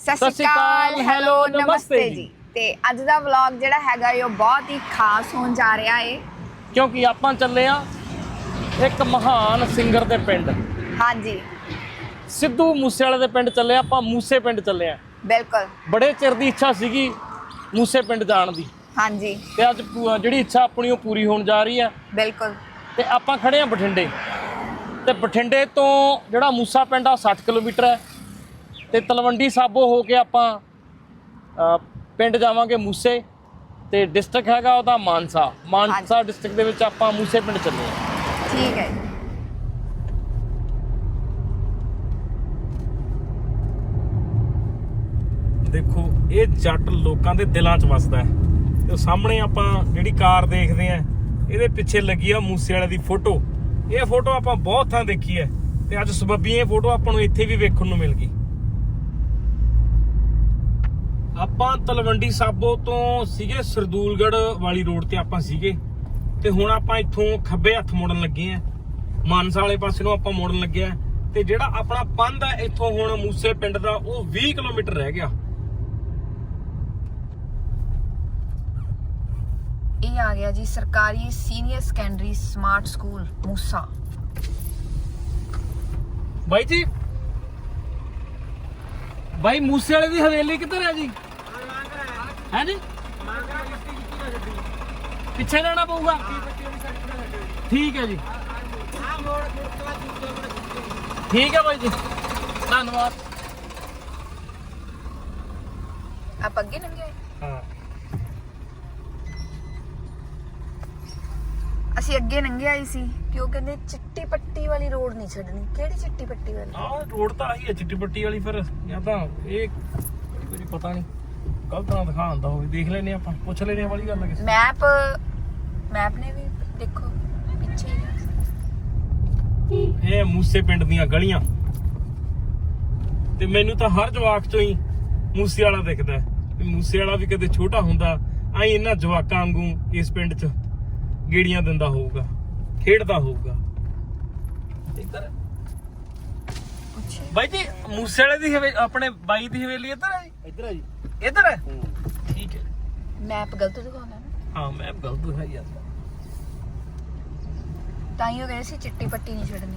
ਸਤਿ ਸ਼੍ਰੀ ਅਕਾਲ ਹੈਲੋ ਨਮਸਤੇ ਜੀ। ਤੇ ਅੱਜ ਦਾ ਵਲੌਗ ਜਿਹੜਾ ਹੈਗਾ ਇਹ ਬਹੁਤ ਹੀ ਖਾਸ ਹੋਣ ਜਾ ਰਿਹਾ ਏ। ਕਿਉਂਕਿ ਆਪਾਂ ਚੱਲੇ ਆ ਇੱਕ ਮਹਾਨ ਸਿੰਗਰ ਦੇ ਪਿੰਡ। ਹਾਂਜੀ। ਸਿੱਧੂ ਮੂਸੇਵਾਲੇ ਦੇ ਪਿੰਡ ਚੱਲੇ ਆਪਾਂ ਮੂਸੇ ਪਿੰਡ ਚੱਲੇ ਆ। ਬਿਲਕੁਲ। ਬੜੇ ਚਿਰ ਦੀ ਇੱਛਾ ਸੀਗੀ ਮੂਸੇ ਪਿੰਡ ਜਾਣ ਦੀ। ਹਾਂਜੀ। ਤੇ ਅੱਜ ਪੂ- ਜਿਹੜੀ ਇੱਛਾ ਆਪਣੀ ਉਹ ਪੂਰੀ ਹੋਣ ਜਾ ਰਹੀ ਹੈ। ਬਿਲਕੁਲ। ਤੇ ਆਪਾਂ ਖੜੇ ਆ ਬਠਿੰਡੇ। ਤੇ ਬਠਿੰਡੇ ਤੋਂ ਜਿਹੜਾ ਮੂਸਾ ਪਿੰਡ ਆ 60 ਕਿਲੋਮੀਟਰ ਹੈ। ਤੇ ਤਲਵੰਡੀ ਸਾਬੋ ਹੋ ਕੇ ਆਪਾਂ ਅ, ਪਿੰਡ ਜਾਵਾਂਗੇ ਮੂਸੇ ਤੇ ਡਿਸਟ੍ਰਿਕਟ ਹੈਗਾ ਉਹਦਾ ਮਾਨਸਾ। ਮਾਨਸਾ ਡਿਸਟ੍ਰਿਕਟ ਦੇ ਵਿੱਚ ਆਪਾਂ ਮੂਸੇ ਪਿੰਡ ਚੱਲੇ ਆ ਠੀਕ ਹੈ ਦੇਖੋ ਇਹ ਜੱਟ ਲੋਕਾਂ ਦੇ ਦਿਲਾਂ 'ਚ ਵੱਸਦਾ ਹੈ। ਤੇ ਸਾਹਮਣੇ ਆਪਾਂ ਜਿਹੜੀ ਕਾਰ ਦੇਖਦੇ ਆ ਇਹਦੇ ਪਿੱਛੇ ਲੱਗੀ ਆ ਮੂਸੇ ਵਾਲੇ ਦੀ ਫੋਟੋ। ਇਹ ਫੋਟੋ ਆਪਾਂ ਬਹੁਤ ਥਾਂ ਦੇਖੀ ਹੈ। ਤੇ ਅੱਜ ਸਬੱਬੀ ਇਹ ਫੋਟੋ ਆਪਾਂ ਨੂੰ ਇੱਥੇ ਵੀ ਵੇਖਣ ਨੂੰ ਮਿਲ ਗਈ। ਆਪਾਂ ਤਲਵੰਡੀ ਸਾਬੋ ਤੋਂ ਸੀਗੇ ਸਰਦੂਲਗੜ ਵਾਲੀ ਰੋਡ ਤੇ ਆਪਾਂ ਸੀਗੇ। ਤੇ ਹੁਣ ਆਪਾਂ ਇੱਥੋਂ ਖੱਬੇ ਹੱਥ ਮੋੜਨ ਲੱਗੇ ਆ। ਮਾਨਸਾ ਵਾਲੇ ਪਾਸੇ ਨੂੰ ਆਪਾਂ ਮੋੜਨ ਲੱਗੇ ਆ। ਤੇ ਜਿਹੜਾ ਆਪਣਾ ਪੰਧ ਹੈ ਇੱਥੋਂ ਹੁਣ ਮੂਸੇ ਪਿੰਡ ਦਾ ਉਹ 20 ਕਿਲੋਮੀਟਰ ਰਹਿ ਗਿਆ। ਇਹ ਆ ਗਿਆ ਜੀ ਸਰਕਾਰੀ senior secondary smart school Moosa. ਬਾਈ ਜੀ ਬਾਈ ਮੂਸੇ ਵਾਲੇ ਦੀ ਹਵੇਲੀ ਕਿੱਧਰ ਹੈ ਜੀ? ਹੈ ਜੀ? ਪਿੱਛੇ ਜਾਣਾ ਪਊਗਾ? ਠੀਕ ਹੈ ਜੀ। ਠੀਕ ਹੈ ਬਾਈ ਜੀ। ਧੰਨਵਾਦ। ਆਪ ਅੱਗੇ ਲੰਘੇ। ਹਾਂ। ਅਸੀਂ ਅੱਗੇ ਲੰਘੇ ਆਈ ਸੀ ਕਿ ਉਹ ਕਹਿੰਦੇ ਚਿੱਟੀ ਪੱਟੀ ਵਾਲੀ ਰੋਡ ਨਹੀਂ ਛੱਡਣੀ। ਕਿਹੜੀ ਚਿੱਟੀ ਪੱਟੀ ਵਾਲੀ? ਆਹ ਰੋਡ ਤਾਂ ਆਹੀ ਹੈ ਚਿੱਟੀ ਪੱਟੀ ਵਾਲੀ ਫਿਰ। ਜਾਂ ਤਾਂ ਇਹ ਕੋਈ ਪਤਾ ਨਹੀਂ। ਗਲਤ ਨਾ ਦਿਖਾਉਂਦਾ ਹੋਵੇ ਦੇਖ ਲੈਨੇ ਆਪਾਂ ਪੁੱਛ ਲੈਨੇ ਵਾਲੀ ਗੱਲ ਕਿਸੇ ਮੈਪ ਮੈਪ ਨੇ ਵੀ ਦੇਖੋ ਪਿੱਛੇ ਹੀ। ਇਹ ਮੂਸੇ ਪਿੰਡ ਦੀਆਂ ਗਲੀਆਂ। ਤੇ ਮੈਨੂੰ ਤਾਂ ਹਰ ਜਵਾਕ ਚੋਂ ਹੀ ਮੂਸੇ ਵਾਲਾ ਦਿਖਦਾ ਹੈ। ਮੂਸੇ ਵਾਲਾ ਵੀ ਕਦੇ ਛੋਟਾ ਹੁੰਦਾ ਐ ਇਹਨਾਂ ਜਵਾਕਾਂ ਵਾਂਗੂ ਇਸ ਪਿੰਡ 'ਚ। ਗੇੜੀਆਂ ਦਿੰਦਾ ਹੋਊਗਾ ਖੇਡਦਾ ਹੋਊਗਾ। ਇੱਧਰ। ਬਾਈ ਜੀ ਮੂਸੇ ਵਾਲੇ ਦੀ ਹਵੇ ਆਪਣੇ ਬਾਈ ਦੀ ਹਵੇਲੀ ਇੱਧਰ ਹੈ ਜੀ? ਇੱਧਰ ਆ ਜੀ। ਇੱਧਰ ਹੈ। ਠੀਕ ਹੈ। ਮੈਪ ਗਲਤ ਦਿਖਾਉਂਦਾ ਨਾ। ਹਾਂ ਮੈਂ ਗਲਤ ਹੈ ਯਾਰ ਤਾਂ ਹੀ ਉਹ ਕਹਿੰਦੇ ਸੀ ਚਿੱਟੀ ਪੱਟੀ ਨਹੀਂ ਛੱਡਣੀ।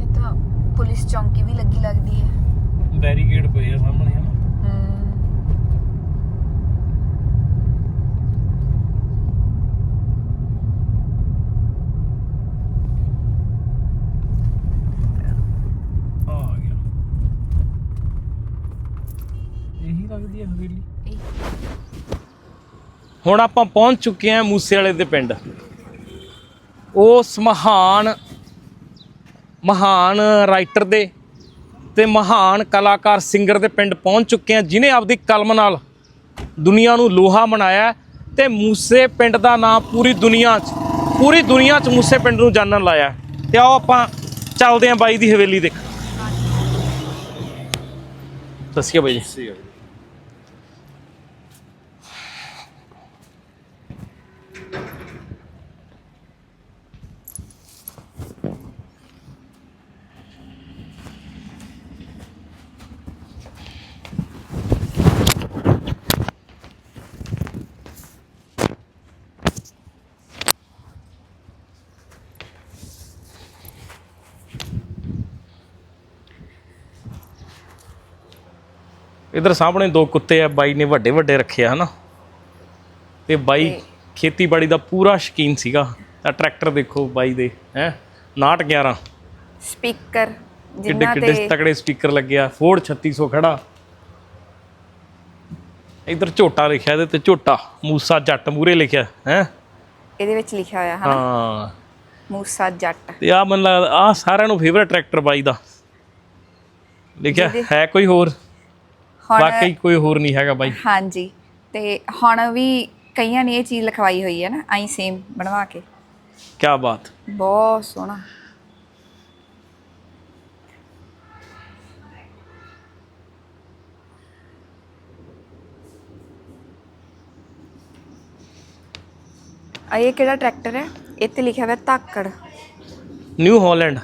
ਇਹ ਤਾਂ ਪੁਲਿਸ ਚੌਂਕੀ ਵੀ ਲੱਗੀ ਲੱਗਦੀ ਹੈ। ਬੈਰੀਕੇਡ ਪਏ ਆ ਸਾਹਮਣੇ, ਹਨਾ? ਆ ਗਿਆ। ਇਹੀ ਲੱਗਦੀ ਹੈ ਹਵੇਲੀ? ਹੁਣ ਆਪਾਂ ਪਹੁੰਚ ਚੁੱਕੇ ਹਾਂ ਮੂਸੇ ਵਾਲੇ ਦੇ ਪਿੰਡ। ਉਸ ਮਹਾਨ ਮਹਾਨ ਰਾਈਟਰ ਦੇ ਤੇ ਮਹਾਨ ਕਲਾਕਾਰ ਸਿੰਗਰ ਦੇ ਪਿੰਡ ਪਹੁੰਚ ਚੁੱਕੇ ਹਾਂ ਜਿਨੇ ਆਪਦੀ ਕਲਮ ਨਾਲ ਦੁਨੀਆ ਨੂੰ ਲੋਹਾ ਬਣਾਇਆ ਹੈ ਤੇ ਮੂਸੇ ਪਿੰਡ ਦਾ ਨਾਮ ਪੂਰੀ ਦੁਨੀਆ 'ਚ, ਪੂਰੀ ਦੁਨੀਆ 'ਚ ਮੂਸੇ ਪਿੰਡ ਨੂੰ ਜਾਣਨ ਲਾਇਆ ਹੈ। ਤੇ ਆਓ ਆਪਾਂ ਚੱਲਦੇ ਹਾਂ ਬਾਈ ਦੀ ਹਵੇਲੀ ਦੇਖ ਦੱਸਿਓ ਬਾਈ ਜੀ। ਇਧਰ ਸਾਹਮਣੇ ਦੋ ਕੁੱਤੇ ਆ ਬਾਈ ਨੇ ਵੱਡੇ ਵੱਡੇ ਰੱਖੇ ਆ ਹਨਾ? ਤੇ ਬਾਈ ਤੇ- ਖੇਤੀਬਾੜੀ ਦਾ ਪੂਰਾ ਸ਼ਕੀਨ ਸੀਗਾ। ਆ ਟਰੈਕਟਰ ਦੇਖੋ ਬਾਈ ਦੇ ਹੈ? 911 ਸਪੀਕਰ ਕਿੱਡੇ ਜਿਨ੍ਹਾਂ ਕਿੱਡੇ ਤੇ ਤਕੜੇ ਸਪੀਕਰ ਲੱਗਿਆ ਫੋਰਡ 3600 ਖੜਾ। ਇਧਰ ਝੋਟਾ ਲਿਖਿਆ ਇਹਦੇ ਤੇ ਝੋਟਾ। ਮੂਸਾ ਜੱਟ ਮੂਰੇ ਲਿਖਿਆ ਹੈ? ਇਹਦੇ ਵਿੱਚ ਲਿਖਿਆ ਹੋਇਆ ਹੈ ਹਾਂ। ਮੂਸਾ ਜੱਟ। ਤੇ ਆ ਮੈਨੂੰ ਲੱਗਦਾ ਆ ਸਾਰਿਆਂ ਨੂੰ ਫੇਵਰਟ ਟਰੈਕਟਰ ਬਾਈ ਦਾ। ਲਿਖਿਆ ਹੈ ਕੋਈ ਹੋਰ? ਹੁਣ ਵਾਕਈ ਕੋਈ ਹੋਰ ਨਹੀਂ ਹੈਗਾ ਬਾਈ। ਹਾਂਜੀ ਤੇ ਹੁਣ ਵੀ ਕਈਆਂ ਨੇ ਇਹ ਚੀਜ਼ ਲਿਖਵਾਈ ਹੋਈ ਹੈ ਨਾ ਆਈ ਸੇਮ ਬਣਵਾ ਕੇ। ਕੀ ਬਾਤ। ਬਹੁਤ ਸੋਹਣਾ। ਆ ਇਹ ਕਿਹੜਾ ਟਰੈਕਟਰ ਹੈ? ਇੱਥੇ ਲਿਖਿਆ ਹੋਇਆ ਧਾਕੜ। ਨਿਊ ਹਾਲੈਂਡ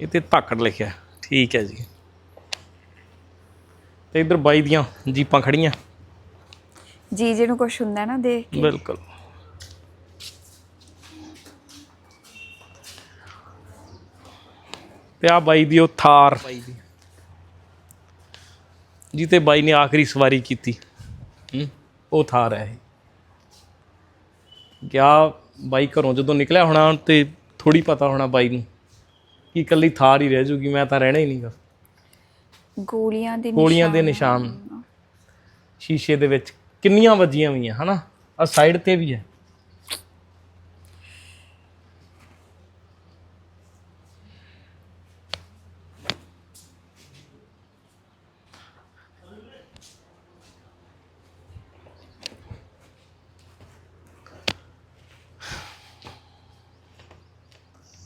ਤੇ ਧਾਕੜ ਲਿਖਿਆ। ਠੀਕ ਹੈ ਜੀ। ਤੇ ਇਧਰ ਬਾਈ ਦੀਆਂ ਜੀਪਾਂ ਖੜੀਆਂ। ਜੀ ਜਿਹਨੂੰ ਕੁਝ ਹੁੰਦਾ ਨਾ ਦੇਖ ਕੇ। ਬਿਲਕੁਲ। ਤੇ ਆ ਬਾਈ ਦੀ ਉਹ ਥਾਰ। ਜੀ ਤੇ ਬਾਈ ਨੇ ਆਖਰੀ ਸਵਾਰੀ ਕੀਤੀ। ਹੂੰ। ਉਹ ਥਾਰ ਹੈ ਇਹ। ਗਿਆ ਬਾਈ ਘਰੋਂ ਜਦੋਂ ਨਿਕਲਿਆ ਹੋਣਾ ਤੇ ਥੋੜੀ ਪਤਾ ਹੋਣਾ ਬਾਈ ਨੂੰ ਕਿ ਇਕੱਲੀ ਥਾਰ ਹੀ ਰਹਿ ਜੂਗੀ ਮੈਂ ਤਾਂ ਰਹਿਣਾ ਹੀ ਨਹੀਂਗਾ ਗੋਲੀਆਂ ਦੇ ਗੋਲੀਆਂ ਦੇ ਨਿਸ਼ਾਨ ਸ਼ੀਸ਼ੇ ਦੇ ਵਿੱਚ ਕਿੰਨੀਆਂ ਵੱਜੀਆਂ ਹੋਈਆਂ ਹਨਾ? ਆ ਸਾਈਡ ਤੇ ਵੀ ਹੈ।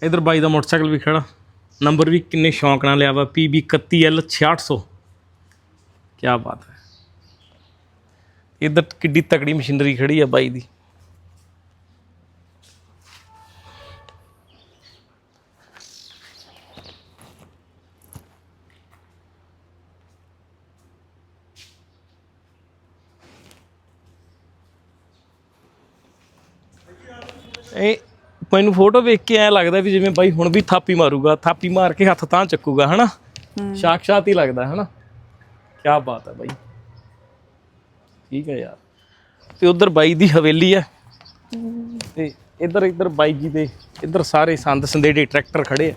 ਇਧਰ ਬਾਈ ਦਾ ਮੋਟਰਸਾਈਕਲ ਵੀ ਖੜਾ। ਨੰਬਰ ਵੀ ਕਿੰਨੇ ਸ਼ੌਂਕ ਨਾਲ ਲਿਆ ਵਾ PB 31L 6600 ਕੀ ਬਾਤ ਹੈ। ਇਧਰ ਕਿੱਡੀ ਤਕੜੀ ਮਸ਼ੀਨਰੀ ਖੜੀ ਆ ਬਾਈ ਦੀ। ਇਹ ਮੈਨੂੰ ਫੋਟੋ ਵੇਖ ਕੇ ਐ ਲੱਗਦਾ ਵੀ ਜਿਵੇਂ ਬਾਈ ਹੁਣ ਵੀ ਥਾਪੀ ਮਾਰੂਗਾ ਥਾਪੀ ਮਾਰ ਕੇ ਹੱਥ ਤਾਂ ਚੱਕੂਗਾ ਹਨਾ? ਸਾਖਸ਼ਾਤ ਹੀ ਲੱਗਦਾ ਹਨਾ? ਕੀ ਬਾਤ ਹੈ ਬਾਈ। ਠੀਕ ਹੈ ਯਾਰ। ਤੇ ਉਧਰ ਬਾਈ ਦੀ ਹਵੇਲੀ ਹੈ। ਤੇ ਇੱਧਰ ਇੱਧਰ ਬਾਈ ਜੀ ਦੇ ਇੱਧਰ ਸਾਰੇ ਸੰਦ ਸੰਦੇੜੇ ਟਰੈਕਟਰ ਖੜੇ ਆ।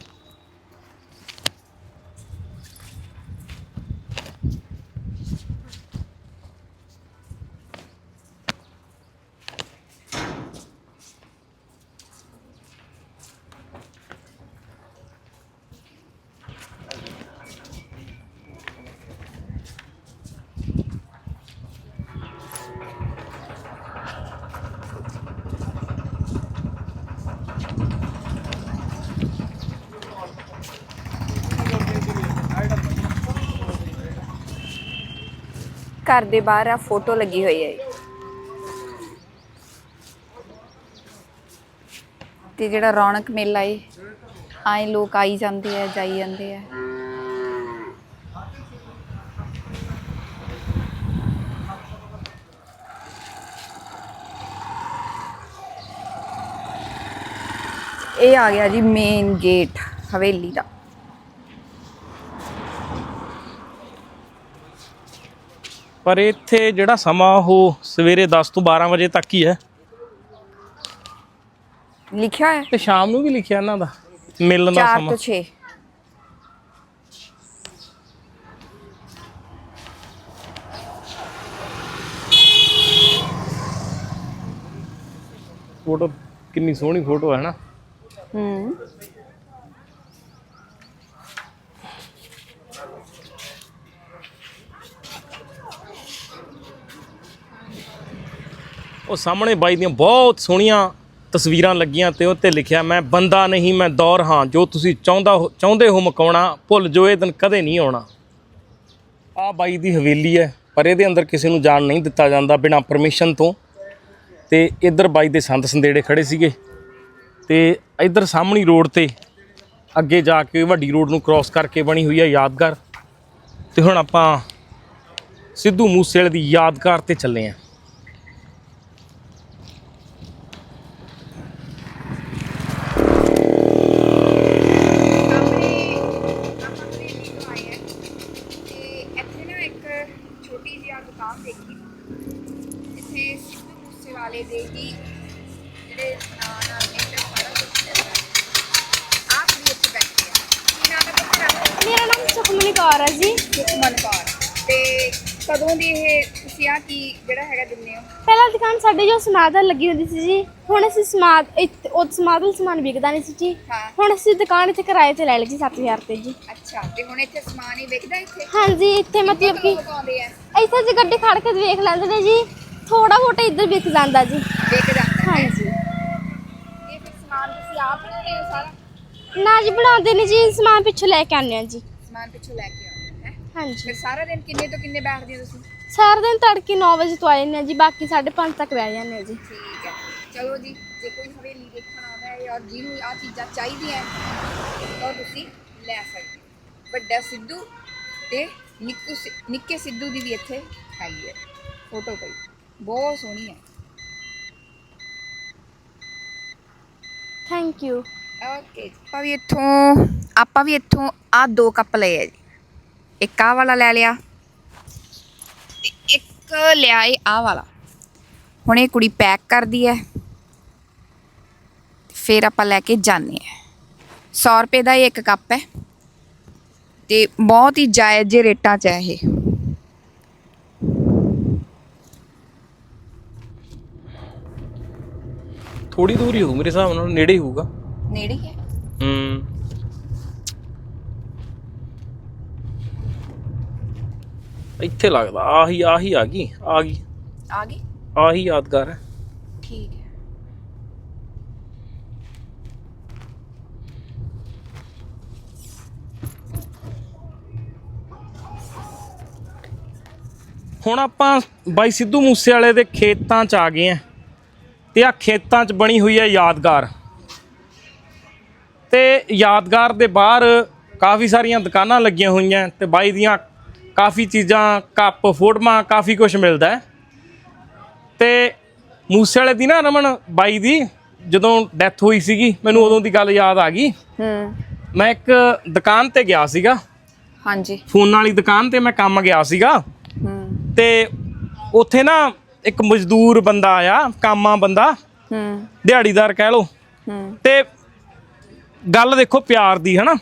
ਘਰ ਦੇ ਬਾਹਰ ਆ, ਫੋਟੋ ਲੱਗੀ ਹੋਈ ਹੈ ਤੇ ਜਿਹੜਾ ਰੌਣਕ ਮੇਲਾ ਏ, ਆਏ ਲੋਕ ਆਈ ਜਾਂਦੇ ਆ, ਜਾਈ ਜਾਂਦੇ ਆ। ਇਹ ਆ ਗਿਆ ਜੀ ਮੇਨ ਗੇਟ ਹਵੇਲੀ ਦਾ। ਪਰ ਇੱਥੇ ਜਿਹੜਾ ਸਮਾਂ ਉਹ ਸਵੇਰੇ 10 ਤੋਂ 12 ਵਜੇ ਤੱਕ ਹੀ ਹੈ। ਲਿਖਿਆ ਹੈ? ਤੇ ਸ਼ਾਮ ਨੂੰ ਵੀ ਲਿਖਿਆ ਇਹਨਾਂ ਦਾ। ਮਿਲਣ ਦਾ 4 ਸਮਾਂ। ਤੋਂ 6 ਫੋਟੋ ਕਿੰਨੀ ਸੋਹਣੀ ਫੋਟੋ ਹੈ ਨਾ। ਹੂੰ। ਉਹ ਸਾਹਮਣੇ ਬਾਈ ਦੀਆਂ ਬਹੁਤ ਸੋਹਣੀਆਂ ਤਸਵੀਰਾਂ ਲੱਗੀਆਂ ਤੇ ਉੱਤੇ ਲਿਖਿਆ, ਮੈਂ ਬੰਦਾ ਨਹੀਂ, ਮੈਂ ਦੌਰ ਹਾਂ। ਜੋ ਤੁਸੀਂ ਚਾਹੁੰਦਾ ਹੋ- ਚਾਹੁੰਦੇ ਹੋ ਮਕਾਉਣਾ, ਭੁੱਲ ਜੋ ਇਹ ਦਿਨ ਕਦੇ ਨਹੀਂ ਆਉਣਾ। ਆ ਬਾਈ ਦੀ ਹਵੇਲੀ ਹੈ, ਪਰ ਇਹਦੇ ਅੰਦਰ ਕਿਸੇ ਨੂੰ ਜਾਣ ਨਹੀਂ ਦਿੱਤਾ ਜਾਂਦਾ ਬਿਨਾਂ ਪਰਮਿਸ਼ਨ ਤੋਂ। ਤੇ ਇੱਧਰ ਬਾਈ ਦੇ ਸੰਤ ਸੰਦੇੜੇ ਖੜੇ ਸੀਗੇ। ਤੇ ਇੱਧਰ ਸਾਹਮਣੀ ਰੋਡ ਤੇ ਅੱਗੇ ਜਾ ਕੇ ਵੱਡੀ ਰੋਡ ਨੂੰ ਕ੍ਰਾਸ ਕਰਕੇ ਬਣੀ ਹੋਈ ਹੈ ਯਾਦਗਾਰ। ਤੇ ਹੁਣ ਆਪਾਂ ਸਿੱਧੂ ਮੂਸੇਵਾਲੇ ਦੀ ਯਾਦਗਾਰ ਤੇ ਚੱਲੇ ਆਂ ਨਾਮ ਸੁਖਮਨੀ ਕੌਰ ਹੈ ਜੀ? ਸੁਖਮਨ ਕੌਰ। ਤੇ ਕਦੋਂ ਦੀ ਇਹ ਤੁਸੀਂ ਆ ਕੀ ਜਿਹੜਾ ਹੈਗਾ ਦਿੰਦੇ ਹੋ? ਪਹਿਲਾਂ ਦੁਕਾਨ ਸਾਡੇ ਜੋ ਸਮਾਦਲ ਲੱਗੀ ਹੁੰਦੀ ਸੀ ਜੀ ਹੁਣ ਅਸੀਂ ਸਮਾਦ ਇੱਥੇ- ਉਹ ਸਮਾਦਲ ਸਮਾਨ ਵਿਕਦਾ ਨਹੀਂ ਸੀ ਜੀ। ਹਾਂ। ਹੁਣ ਅਸੀਂ ਦੁਕਾਨ ਇੱਥੇ ਕਿਰਾਏ ਤੇ ਲੈ ਲਈ ਜੀ 7000 ਤੇ ਜੀ। ਅੱਛਾ ਤੇ ਹੁਣ ਇੱਥੇ ਸਮਾਨ ਹੀ ਵਿਕਦਾ ਇੱਥੇ? ਹਾਂਜੀ ਇੱਥੇ ਮਤਲਬ ਕਿ ਲੋਕ ਆਉਂਦੇ ਆ? ਇੱਥੇ ਜੀ ਗੱਡੀ ਖੜ ਕੇ ਵੇਖ ਲੈਂਦੇ ਨੇ ਜੀ ਥੋੜਾ ਬਹੁਤਾ ਇੱਧਰ ਵਿਕ ਜਾਂਦਾ ਜੀ। ਵਿਕ ਜਾਂਦਾ ਹੈ। ਹਾਂਜੀ। ਇਹ ਫਿਰ ਸਮਾਨ ਤੁਸੀਂ ਆਪ ਬਣਾਉਂਦੇ ਹੋ ਸਾਰਾ? ਨਾ ਜੀ ਬਣਾਉਂਦੇ ਨੇ ਜੀ ਸਮਾਨ ਪਿੱਛੋਂ ਲੈ ਕੇ ਆਉਂਦੇ ਆ ਜੀ। ਸਮਾਨ ਪਿੱਛੋਂ ਲੈ ਕੇ ਆਉਂਦੇ ਹੈ ਹਾਂਜੀ ਫਿਰ ਸਾਰਾ ਦਿਨ ਕਿੰਨੇ ਤੋਂ ਕਿੰਨੇ ਬੈਠਦੇ ਹੋ ਤੁਸੀਂ ਸਾਰਾ ਦਿਨ ਤੜਕੇ 9 ਵਜੇ ਤੋਂ ਆ ਜਾਂਦੇ ਆ ਜੀ ਬਾਕੀ 5:30 ਤੱਕ ਬਹਿ ਜਾਂਦੇ ਆ ਜੀ ਠੀਕ ਹੈ ਚਲੋ ਜੀ ਜੇ ਕੋਈ ਹਵੇਲੀ ਦੇਖਣ ਆਉਂਦਾ ਹੈ ਜਾਂ ਜਿਹਨੂੰ ਆ ਚੀਜ਼ਾਂ ਚਾਹੀਦੀਆਂ ਤਾਂ ਤੁਸੀਂ ਲੈ ਸਕਦੇ ਹੋ। ਵੱਡਾ ਸਿੱਧੂ ਤੇ ਨਿੱਕੂ ਸਿ- ਨਿੱਕੇ ਸਿੱਧੂ ਦੀ ਵੀ ਇੱਥੇ ਹੈਗੀ ਹੈ ਫੋਟੋ ਪਈ ਬਹੁਤ ਸੋਹਣੀ ਹੈ ਥੈਂਕ ਯੂ ਓਕੇ ਆਪਾਂ ਵੀ ਇੱਥੋਂ, ਆਪਾਂ ਵੀ ਇੱਥੋਂ ਆ ਦੋ ਕੱਪ ਲਏ ਆ ਜੀ। ਇੱਕ ਆਹ ਵਾਲਾ ਲੈ ਲਿਆ ਤੇ ਇੱਕ ਲਿਆ ਏ ਆਹ ਵਾਲਾ। ਹੁਣ ਇਹ ਕੁੜੀ ਪੈਕ ਕਰਦੀ ਹੈ ਫਿਰ ਆਪਾਂ ਲੈ ਕੇ ਜਾਂਦੇ ਆ 100 ਰੁਪਏ ਦਾ ਇਹ ਇੱਕ ਕੱਪ ਹੈ ਤੇ ਬਹੁਤ ਹੀ ਜਾਇਜ਼ ਜਿਹੇ ਰੇਟਾਂ 'ਚ ਹੈ ਇਹ। ਥੋੜੀ ਦੂਰ ਹੀ ਹੋਊ ਮੇਰੇ ਹਿਸਾਬ ਨਾਲ, ਨੇੜੇ ਹੀ ਹੋਊਗਾ। ਨੇੜੇ ਹੀ ਹੈ। ਹੂੰ। ਇੱਥੇ ਲੱਗਦਾ ਆਹੀ ਆਹੀ ਆ ਗਈ ਆ ਗਈ। ਆ ਗਈ? ਆਹੀ ਯਾਦਗਾਰ ਹੈ। ਠੀਕ ਹੈ। ਹੁਣ ਆਪਾਂ ਬਾਈ ਸਿੱਧੂ ਮੂਸੇ ਵਾਲੇ ਦੇ ਖੇਤਾਂ 'ਚ ਆ ਗਏ ਆ ਤੇ ਆ ਖੇਤਾਂ 'ਚ ਬਣੀ ਹੋਈ ਹੈ ਯਾਦਗਾਰ। ਤੇ ਯਾਦਗਾਰ ਦੇ ਬਾਹਰ ਕਾਫੀ ਸਾਰੀਆਂ ਦੁਕਾਨਾਂ ਲੱਗੀਆਂ ਹੋਈਆਂ ਤੇ ਬਾਈ ਦੀਆਂ ਕਾਫੀ ਚੀਜ਼ਾਂ ਕੱਪ ਫੋਟੋਆਂ ਕਾਫੀ ਕੁਝ ਮਿਲਦਾ ਹੈ। ਤੇ ਮੂਸੇ ਵਾਲੇ ਦੀ ਨਾ ਰਮਨ ਬਾਈ ਦੀ ਜਦੋਂ ਡੈਥ ਹੋਈ ਸੀਗੀ ਮੈਨੂੰ ਉਦੋਂ ਦੀ ਗੱਲ ਯਾਦ ਆ ਗਈ। ਹੂੰ। ਮੈਂ ਇੱਕ ਦੁਕਾਨ ਤੇ ਗਿਆ ਸੀਗਾ। ਹਾਂਜੀ। ਫੋਨ ਵਾਲੀ ਦੁਕਾਨ ਤੇ ਮੈਂ ਕੰਮ ਗਿਆ ਸੀਗਾ। ਹੂੰ। ਤੇ ਉੱਥੇ ਨਾ ਇੱਕ ਮਜ਼ਦੂਰ ਬੰਦਾ ਆਇਆ ਕਾਮਾ ਬੰਦਾ। ਹੂੰ। ਦਿਹਾੜੀਦਾਰ ਕਹਿ ਲੋ ਹੂੰ। ਤੇ ਗੱਲ ਦੇਖੋ ਪਿਆਰ ਦੀ ਹਨਾ?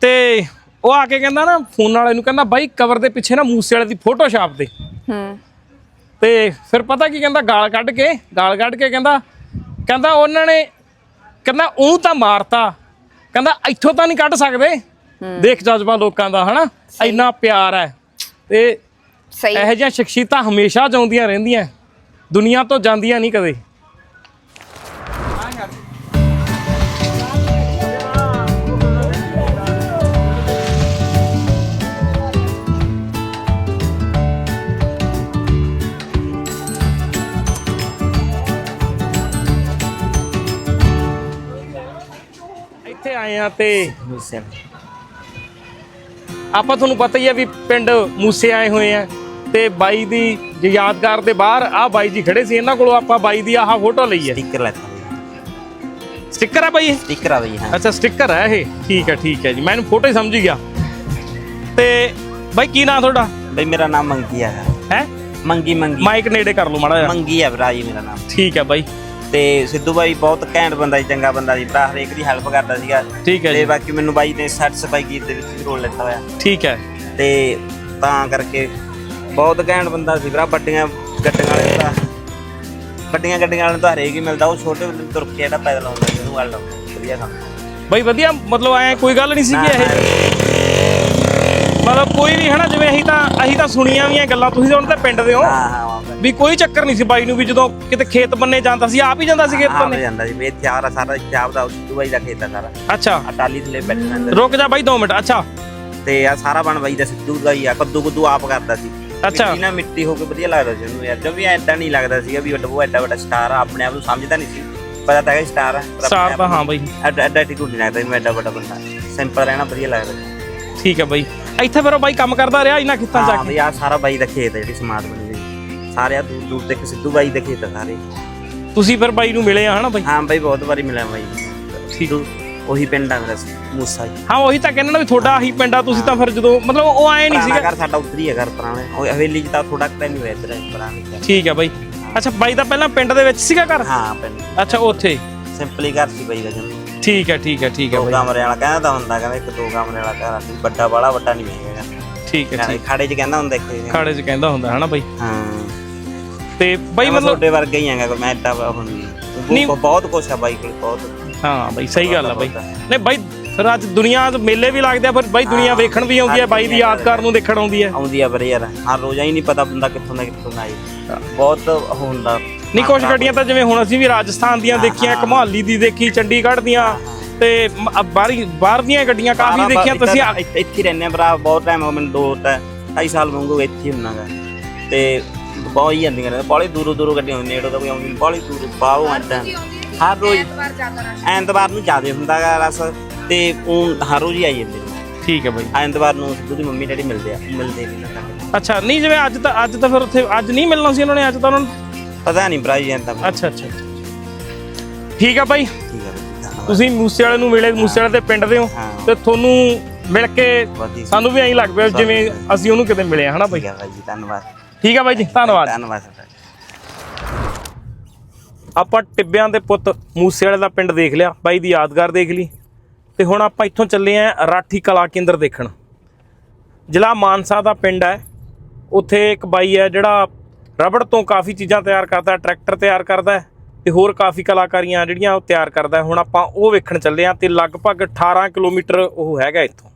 ਤੇ ਉਹ ਆ ਕੇ ਕਹਿੰਦਾ ਨਾ ਫੋਨ ਵਾਲੇ ਨੂੰ ਕਹਿੰਦਾ ਬਾਈ ਕਵਰ ਦੇ ਪਿੱਛੇ ਨਾ ਮੂਸੇ ਵਾਲੇ ਦੀ ਫੋਟੋ ਛਾਪ ਦੇ। ਹੂੰ। ਤੇ ਫਿਰ ਪਤਾ ਕੀ ਕਹਿੰਦਾ ਗਾਲ ਕੱਢ ਕੇ ਗਾਲ ਕੱਢ ਕੇ ਕਹਿੰਦਾ ਕਹਿੰਦਾ ਉਹਨਾਂ ਨੇ ਕਹਿੰਦਾ ਉਹਨੂੰ ਤਾਂ ਮਾਰਤਾ। ਕਹਿੰਦਾ ਇੱਥੋਂ ਤਾਂ ਨਹੀਂ ਕੱਢ ਸਕਦੇ? ਦੇਖ ਜਜ਼ਬਾ ਲੋਕਾਂ ਦਾ ਹਨਾ? ਇੰਨਾ ਪਿਆਰ ਹੈ। ਤੇ ਸਹੀ। ਇਹੋ ਜਿਹੀਆਂ ਸ਼ਖਸੀਅਤਾਂ ਹਮੇਸ਼ਾ ਚਾਉਂਦੀਆਂ ਰਹਿੰਦੀਆਂ। ਦੁਨੀਆ ਤੋਂ ਜਾਂਦੀਆਂ ਨਹੀਂ ਕਦੇ। ਆ ਤੇ ਆਪਾਂ ਤੁਹਾਨੂੰ ਪਤਾ ਹੀ ਹੈ ਵੀ ਪਿੰਡ ਮੂਸੇ ਆਏ ਹੋਏ ਆ ਤੇ ਬਾਈ ਦੀ ਜੇ ਯਾਦਗਾਰ ਦੇ ਬਾਹਰ ਆ ਬਾਈ ਜੀ ਖੜੇ ਸੀ ਇਹਨਾਂ ਕੋਲੋਂ ਆਪਾਂ ਬਾਈ ਦੀ ਆਹ ਫੋਟੋ ਲਈ ਹੈ ਸਟicker ਲੈਤਾ ਸਟicker ਹੈ ਬਾਈ ਸਟicker ਆ ਬਈ ਹਾਂ। ਅੱਛਾ ਸਟicker ਹੈ ਇਹ? ਠੀਕ ਹੈ ਠੀਕ ਹੈ ਜੀ। ਮੈਂ ਇਹਨੂੰ ਫੋਟੋ ਹੀ ਸਮਝ ਗਿਆ। ਤੇ ਬਾਈ ਕੀ ਨਾਂ ਤੁਹਾਡਾ? ਬਈ ਮੇਰਾ ਨਾਮ ਮੰਗੀ ਆ। ਹੈ? ਮੰਗੀ ਮੰਗੀ। ਮਾਈਕ ਨੇੜੇ ਕਰ ਲਓ ਮਾੜਾ ਜਿਹਾ। ਮੰਗੀ ਆ ਭਰਾ ਜੀ ਮੇਰਾ ਨਾਮ। ਠੀਕ ਹੈ ਬਾਈ। ਤੇ ਸਿੱਧੂ ਬਾਈ ਬਹੁਤ ਘੈਂਟ ਬੰਦਾ ਸੀ ਚੰਗਾ ਬੰਦਾ ਸੀ ਭਰਾ ਹਰੇਕ ਦੀ ਹੈਲਪ ਕਰਦਾ ਸੀਗਾ। ਠੀਕ ਹੈ ਤੇ ਜੀ। ਬਾਕੀ ਮੈਨੂੰ ਬਾਈ ਨੇ ਸੈਟੀਸਫਾਈ ਗੀਤ ਦੇ ਵਿੱਚ ਵੀ ਰੋਲ ਲੈਤਾ ਹੋਇਆ। ਠੀਕ ਹੈ। ਤੇ ਤਾਂ ਕਰਕੇ ਬਹੁਤ ਘੈਂਟ ਬੰਦਾ ਸੀ ਭਰਾ ਵੱਡੀਆਂ ਗੱਡੀਆਂ ਵਾਲੇ ਭਰਾ ਵੱਡੀਆਂ ਗੱਡੀਆਂ ਵਾਲੇ ਨੂੰ ਤਾਂ ਹਰੇਕ ਹੀ ਮਿਲਦਾ ਉਹ ਛੋਟੇ ਬੰਦੇ ਨੂੰ ਤੁਰ ਕੇ ਜਿਹੜਾ ਪੈਦਲ ਆਉਂਦਾ ਸੀ ਉਹਨੂੰ ਗੱਲ ਵਧੀਆ ਕੰਮ। ਬਾਈ ਵਧੀਆ ਮਤਲਬ ਐ ਕੋਈ ਗੱਲ ਨਹੀਂ ਸੀਗੀ ਇਹ। ਮਤਲਬ ਕੋਈ ਵੀ ਹਨਾ ਜਿਵੇਂ ਅਸੀਂ ਤਾਂ ਅਸੀਂ ਤਾਂ ਸੁਣੀਆਂ ਵੀਆਂ ਗੱਲਾਂ ਤੁਸੀਂ ਤਾਂ ਹੁਣ ਤਾਂ ਪਿੰਡ ਦੇ ਹੋ ਹਾਂ। ਹਾਂ ਹਾਂ ਵੀ ਕੋਈ ਚੱਕਰ ਨਹੀਂ ਸੀ ਬਾਈ ਨੂੰ ਵੀ ਜਦੋਂ ਕਿਤੇ ਖੇਤ ਬੰਨੇ ਜਾਂਦਾ ਸੀ ਆਪ ਹੀ ਜਾਂਦਾ ਸੀ ਖੇਤ ਆਪ ਬੰਨੇ? ਜਾਂਦਾ ਸੀ ਮੇਰੇ ਤਿਆਰ ਸਾਰਾ ਪੰਜਾਬ ਦਾ ਸਿੱਧੂ ਬਾਈ ਦਾ ਖੇਤ ਆ ਸਾਰਾ। ਅੱਛਾ। ਆ ਟਾਲੀ ਥੱਲੇ ਬੈਠੇ ਰਹਿੰਦੇ ਰੁਕ ਜਾ ਬਾਈ 2 ਮਿੰਟ ਅੱਛਾ। ਤੇ ਆ ਸਾਰਾ ਬਣ ਬਾਈ ਦਾ ਸਿੱਧੂ ਦਾ ਹੀ ਆ ਕੱਦੂ ਕੁੱਦੂ ਆਪ ਕਰਦਾ ਸੀ। ਅੱਛਾ। ਮਿੱਟੀ ਨਾਲ ਮਿੱਟੀ ਹੋ ਕੇ ਵਧੀਆ ਲੱਗਦਾ ਸੀ ਉਹਨੂੰ ਯਾਰ ਜਦ ਵੀ ਐਡਾ ਨਹੀਂ ਲੱਗਦਾ ਸੀਗਾ ਵੀ ਵੱਡਾ ਉਹ ਐਡਾ ਵੱਡਾ ਸਟਾਰ ਆ ਆਪਣੇ ਆਪ ਨੂੰ ਸਮਝਦਾ ਨਹੀਂ ਸੀ। ਪਤਾ ਤਾਂ ਹੈ ਸਟਾਰ ਆ ਪਰ ਆਪਣੇ ਸਟਾਰ ਆਪ ਤਾਂ ਨੂੰ ਹਾਂ ਬਾਈ। ਐਡਾ ਐਡਾ ਟਿਕੂ ਨਹੀਂ ਲੱਗਦਾ ਵੀ ਮੈਂ ਐਡਾ ਵੱਡਾ ਬੰਦਾ। ਸਿੰਪਲ ਰਹਿਣਾ ਵਧੀਆ ਲੱਗਦਾ। ਸੀ। ਠੀਕ ਹੈ ਬਾਈ। ਇੱਥੇ ਫਿਰ ਉਹ ਬਾਈ ਕੰਮ ਕਰਦਾ ਰਿਹਾ ਇਹਨਾਂ ਖੇਤਾਂ ਜਾ ਹਾਂ ਕੇ ਆ ਸਾਰਾ ਬਾਈ ਦਾ ਖੇਤ ਹੈ ਜਿਹੜੀ ਸਮਾਦ ਬਣੀ ਹੋਈ ਸਾਰੇ ਆ ਦੂਰ ਦੂਰ ਤੱਕ ਸਿੱਧੂ ਬਾਈ ਦੇ ਖੇਤ ਆ ਸਾਰੇ। ਤੁਸੀਂ ਫਿਰ ਬਾਈ ਨੂੰ ਮਿਲੇ ਆ ਹਨਾ ਬਾਈ? ਹਾਂ ਬਾਈ ਬਹੁਤ ਵਾਰੀ ਮਿਲਿਆ ਬਾਈ। ਠੀਕ। ਉਹੀ ਪਿੰਡ ਆ ਮੇਰਾ ਮੂਸਾ ਜੀ। ਹਾਂ ਉਹੀ ਤਾਂ ਕਹਿੰਦਾ ਨਾ ਵੀ ਤੁਹਾਡਾ ਆਹੀ ਪਿੰਡਾ ਤੁਸੀਂ ਤਾਂ ਫਿਰ ਜਦੋਂ ਮਤਲਬ ਉਹ ਆਏ ਨਹੀਂ ਸੀਗਾ। ਘਰ ਸਾਡਾ ਉੱਧਰ ਹੀ ਹੈ ਘਰ ਪੁਰਾਣਾ। ਉਹ ਹਵੇਲੀ ਚ ਤਾਂ ਥੋੜਾ ਟਾਈਮ ਹੀ ਹੋਇਆ ਇੱਧਰ ਪੁਰਾਣਾ ਠੀਕ ਹੈ ਬਾਈ। ਅੱਛਾ ਬਾਈ ਦਾ ਪਹਿਲਾਂ ਪਿੰਡ ਦੇ ਵਿੱਚ ਸੀਗਾ ਘਰ? ਹਾਂ ਪਿੰਡ। ਅੱਛਾ ਉੱਥੇ। ਸਿੰਪਲੀ ਘਰ ਸੀ ਬਾਈ ਦਾ ਜਨਮ ਠੀਕ ਹੈ ਠੀਕ ਹੈ ਠੀਕ ਹੈ ਬਾਈ। ਕਮਰੇ ਵਾਲਾ ਕਹਿੰਦਾ ਤਾਂ ਹੁੰਦਾ ਕਹਿੰਦਾ ਇੱਕ ਦੋ ਕਮਰੇ ਵਾਲਾ ਘਰ ਆ ਵੱਡਾ ਬਾਲਾ ਵੱਡਾ ਨਹੀਂ ਹੈਗਾ। ਠੀਕ ਹੈ ਠੀਕ। ਖਾੜੇ 'ਚ ਕਹਿੰਦਾ ਹੁੰਦਾ ਇੱਕ। ਖਾੜੇ 'ਚ ਕਹਿੰਦਾ ਹੁੰਦਾ ਹਨਾ ਬਾਈ? ਹਾਂ। ਤੇ ਬਾਈ ਮੈਂ ਮਤਲਬ ਤੁਹਾਡੇ ਵਰਗਾ ਹੀ ਹੈਗਾ ਮੈਂ ਐਡਾ ਹੁਣ ਨਹੀਂ। ਨਹੀਂ। ਬਹੁਤ ਕੁਛ ਆ ਬਾਈ ਕੋਲ ਬਹੁਤ। ਹਾਂ ਬਾਈ ਸਹੀ ਗੱਲ ਆ ਬਾਈ। ਨਹੀਂ ਬਾਈ ਫਿਰ ਅੱਜ ਦੁਨੀਆ 'ਚ ਮੇਲੇ ਵੀ ਲੱਗਦੇ ਆ ਫਿਰ ਬਾਈ ਦੁਨੀਆ ਵੇਖਣ ਵੀ ਆਉਂਦੀ ਹੈ ਬਾਈ ਦੀ ਯਾਦਗਾਰ ਨੂੰ ਦੇਖਣ ਆਉਂਦੀ ਹੈ ਆਉਂਦੀ ਆ ਬਰੇ ਯਾਰ ਹਰ ਰੋਜ਼ ਹੀ ਨਹੀਂ ਪਤਾ ਬੰਦਾ ਕਿੱਥੋਂ ਦਾ ਕਿੱਥੋਂ ਦਾ ਆਏ ਬਹੁਤ ਹੁੰਦਾ। ਨਹੀਂ ਕੁਝ ਗੱਡੀਆਂ ਤਾਂ ਜਿਵੇਂ ਹੁਣ ਅਸੀਂ ਵੀ ਰਾਜਸਥਾਨ ਦੀਆਂ ਦੇਖੀਆਂ ਇੱਕ ਮੁਹਾਲੀ ਦੀ ਦੇਖੀ ਚੰਡੀਗੜ੍ਹ ਦੀਆਂ ਤੇ ਮ- ਬਾਹਰ ਬਾਹਰ ਦੀਆਂ ਗੱਡੀਆਂ ਕਾਫੀ ਦੇਖੀਆਂ ਤੁਸੀਂ ਇੱਥੇ ਇੱਥੇ ਹੀ ਰਹਿੰਦੇ ਆ ਭਰਾ ਬਹੁਤ ਟਾਈਮ ਹੋ ਮੈਨੂੰ ਦੋ ਤਾਂ ਢਾਈ ਸਾਲ ਵਾਂਗੂ ਇੱਥੇ ਹੀ ਹੁੰਨਾਗਾ ਤੇ ਬਹੁਤ ਹੀ ਜਾਂਦੀਆਂ ਨੇ ਬਾਹਲੀ ਦੂਰੋਂ ਦੂਰੋਂ ਗੱਡੀਆਂ ਹੁੰਦੀਆਂ ਨੇੜੋਂ ਤਾਂ ਕੋਈ ਆਉਂਦੀ ਬਾਹਲੀ ਦੂਰ ਬਾਹੋਂ ਆਉਂਦਾ ਹਰ ਰੋਜ਼ ਐਤਵਾਰ ਜ਼ਿਆਦਾ ਰਸ਼ ਐਤਵਾਰ ਨੂੰ ਜ਼ਿਆਦਾ ਹੁੰਦਾ ਗਾ ਰਸ ਤੇ ਉਹ ਹਰ ਰੋਜ਼ ਹੀ ਆਈ ਜਾਂਦੇ ਨੇ ਠੀਕ ਹੈ ਬਾਈ ਐਤਵਾਰ ਨੂੰ ਸਿੱਧੂ ਦੀ ਮੰਮੀ ਡੈਡੀ ਮਿਲਦੇ ਆ ਮਿਲਦੇ ਨਹੀਂ ਨਾ। ਅੱਛਾ ਨਹੀਂ ਜਿਵੇਂ ਅੱਜ ਤਾਂ ਅੱਜ ਤਾਂ ਫਿਰ ਉੱਥੇ ਅੱਜ ਨਹੀਂ ਮਿਲਣਾ ਸੀ ਉਹਨਾਂ ਨੇ ਅੱਜ ਤਾਂ ਉਹਨਾਂ ਨੂੰ ਪਤਾ ਨਹੀਂ ਭਰਾ ਜੀ ਐਂਦਾ ਅੱਛਾ ਅੱਛਾ ਅੱਛਾ। ਠੀਕ ਆ ਬਾਈ। ਤੁਸੀਂ ਮੂਸੇ ਵਾਲੇ ਨੂੰ ਮਿਲੇ ਮੂਸੇ ਵਾਲੇ ਦੇ ਪਿੰਡ ਦੇ ਹੋ ਹਾਂ। ਤੇ ਤੁਹਾਨੂੰ ਮਿਲ ਕੇ ਵਧੀਆ। ਸਾਨੂੰ ਵੀ ਐਂ ਲੱਗ ਪਿਆ ਜਿਵੇਂ ਅਸੀਂ ਉਹਨੂੰ ਕਿਤੇ ਮਿਲੇ ਆ ਹਨਾ ਬਾਈ ਠੀਕ ਹੈ ਬਾਈ ਜੀ ਧੰਨਵਾਦ ਠੀਕ ਆ ਬਾਈ ਜੀ ਧੰਨਵਾਦ। ਧੰਨਵਾਦ ਸਰ। ਆਪਾਂ ਟਿੱਬਿਆਂ ਦੇ ਪੁੱਤ ਮੂਸੇ ਵਾਲੇ ਦਾ ਪਿੰਡ ਦੇਖ ਲਿਆ ਬਾਈ ਦੀ ਯਾਦਗਾਰ ਦੇਖ ਲਈ। ਤੇ ਹੁਣ ਆਪਾਂ ਇੱਥੋਂ ਚੱਲੇ ਆਂ ਰਾਠੀ ਕਲਾ ਕੇਂਦਰ ਦੇਖਣ। ਜ਼ਿਲ੍ਹਾ ਮਾਨਸਾ ਦਾ ਪਿੰਡ ਹੈ। ਉੱਥੇ ਇੱਕ ਬਾਈ ਹੈ ਜਿਹੜਾ ਰਬੜ ਤੋਂ ਕਾਫੀ ਚੀਜ਼ਾਂ ਤਿਆਰ ਕਰਦਾ ਹੈ ਟਰੈਕਟਰ ਤਿਆਰ ਕਰਦਾ ਹੈ ਤੇ ਹੋਰ ਕਾਫੀ ਕਲਾਕਾਰੀਆਂ ਜਿਹੜੀਆਂ ਉਹ ਤਿਆਰ ਕਰਦਾ ਹੈ। ਹੁਣ ਆਪਾਂ ਉਹ ਵੇਖਣ ਚੱਲੇ ਆਂ ਤੇ ਲਗਭਗ 18 ਕਿਲੋਮੀਟਰ ਉਹ ਹੈਗਾ ਇੱਥੋਂ।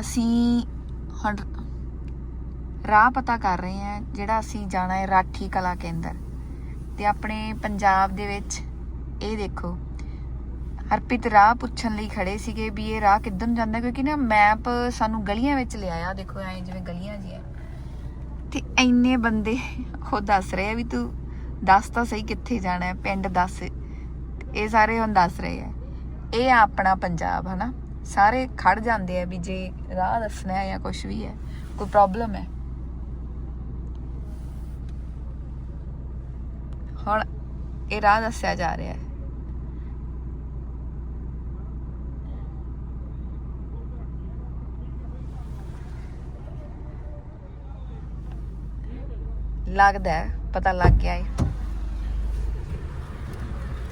ਅਸੀਂ ਹੁਣ ਰਾਹ ਪਤਾ ਕਰ ਰਹੇ ਹਾਂ ਜਿਹੜਾ ਅਸੀਂ ਜਾਣਾ ਹੈ ਰਾਠੀ ਕਲਾ ਕੇਂਦਰ। ਤੇ ਆਪਣੇ ਪੰਜਾਬ ਦੇ ਵਿੱਚ ਇਹ ਦੇਖੋ, ਹਰਪ੍ਰੀਤ ਰਾਹ ਪੁੱਛਣ ਲਈ ਖੜੇ ਸੀਗੇ ਵੀ ਇਹ ਰਾਹ ਕਿੱਧਰ ਨੂੰ ਜਾਂਦਾ, ਕਿਉਂਕਿ ਨਾ ਮੈਪ ਸਾਨੂੰ ਗਲੀਆਂ ਵਿੱਚ ਲਿਆਇਆ, ਦੇਖੋ ਐ ਜਿਵੇਂ ਗਲੀਆਂ ਜੀ ਆ ਤੇ ਇੰਨੇ ਬੰਦੇ ਉਹ ਦੱਸ ਰਹੇ ਆ ਵੀ ਤੂੰ ਦੱਸ ਤਾਂ ਸਹੀ ਕਿੱਥੇ ਜਾਣਾ ਹੈ, ਪਿੰਡ ਦੱਸ। ਇਹ ਸਾਰੇ ਹੁਣ ਦੱਸ ਰਹੇ ਆ। ਇਹ ਆ ਆਪਣਾ ਪੰਜਾਬ, ਹਨਾ? ਸਾਰੇ ਖੜ ਜਾਂਦੇ ਆ ਵੀ ਜੇ ਰਾਹ ਦੱਸਣਾ ਹੈ ਜਾਂ ਕੁਝ ਵੀ ਹੈ ਕੋਈ ਪ੍ਰੋਬਲਮ ਹੈ ਹੁਣ ਇਹ ਰਾਹ ਦੱਸਿਆ ਜਾ ਰਿਹਾ ਹੈ ਲੱਗਦਾ ਹੈ, ਪਤਾ ਲੱਗ ਗਿਆ ਹੈ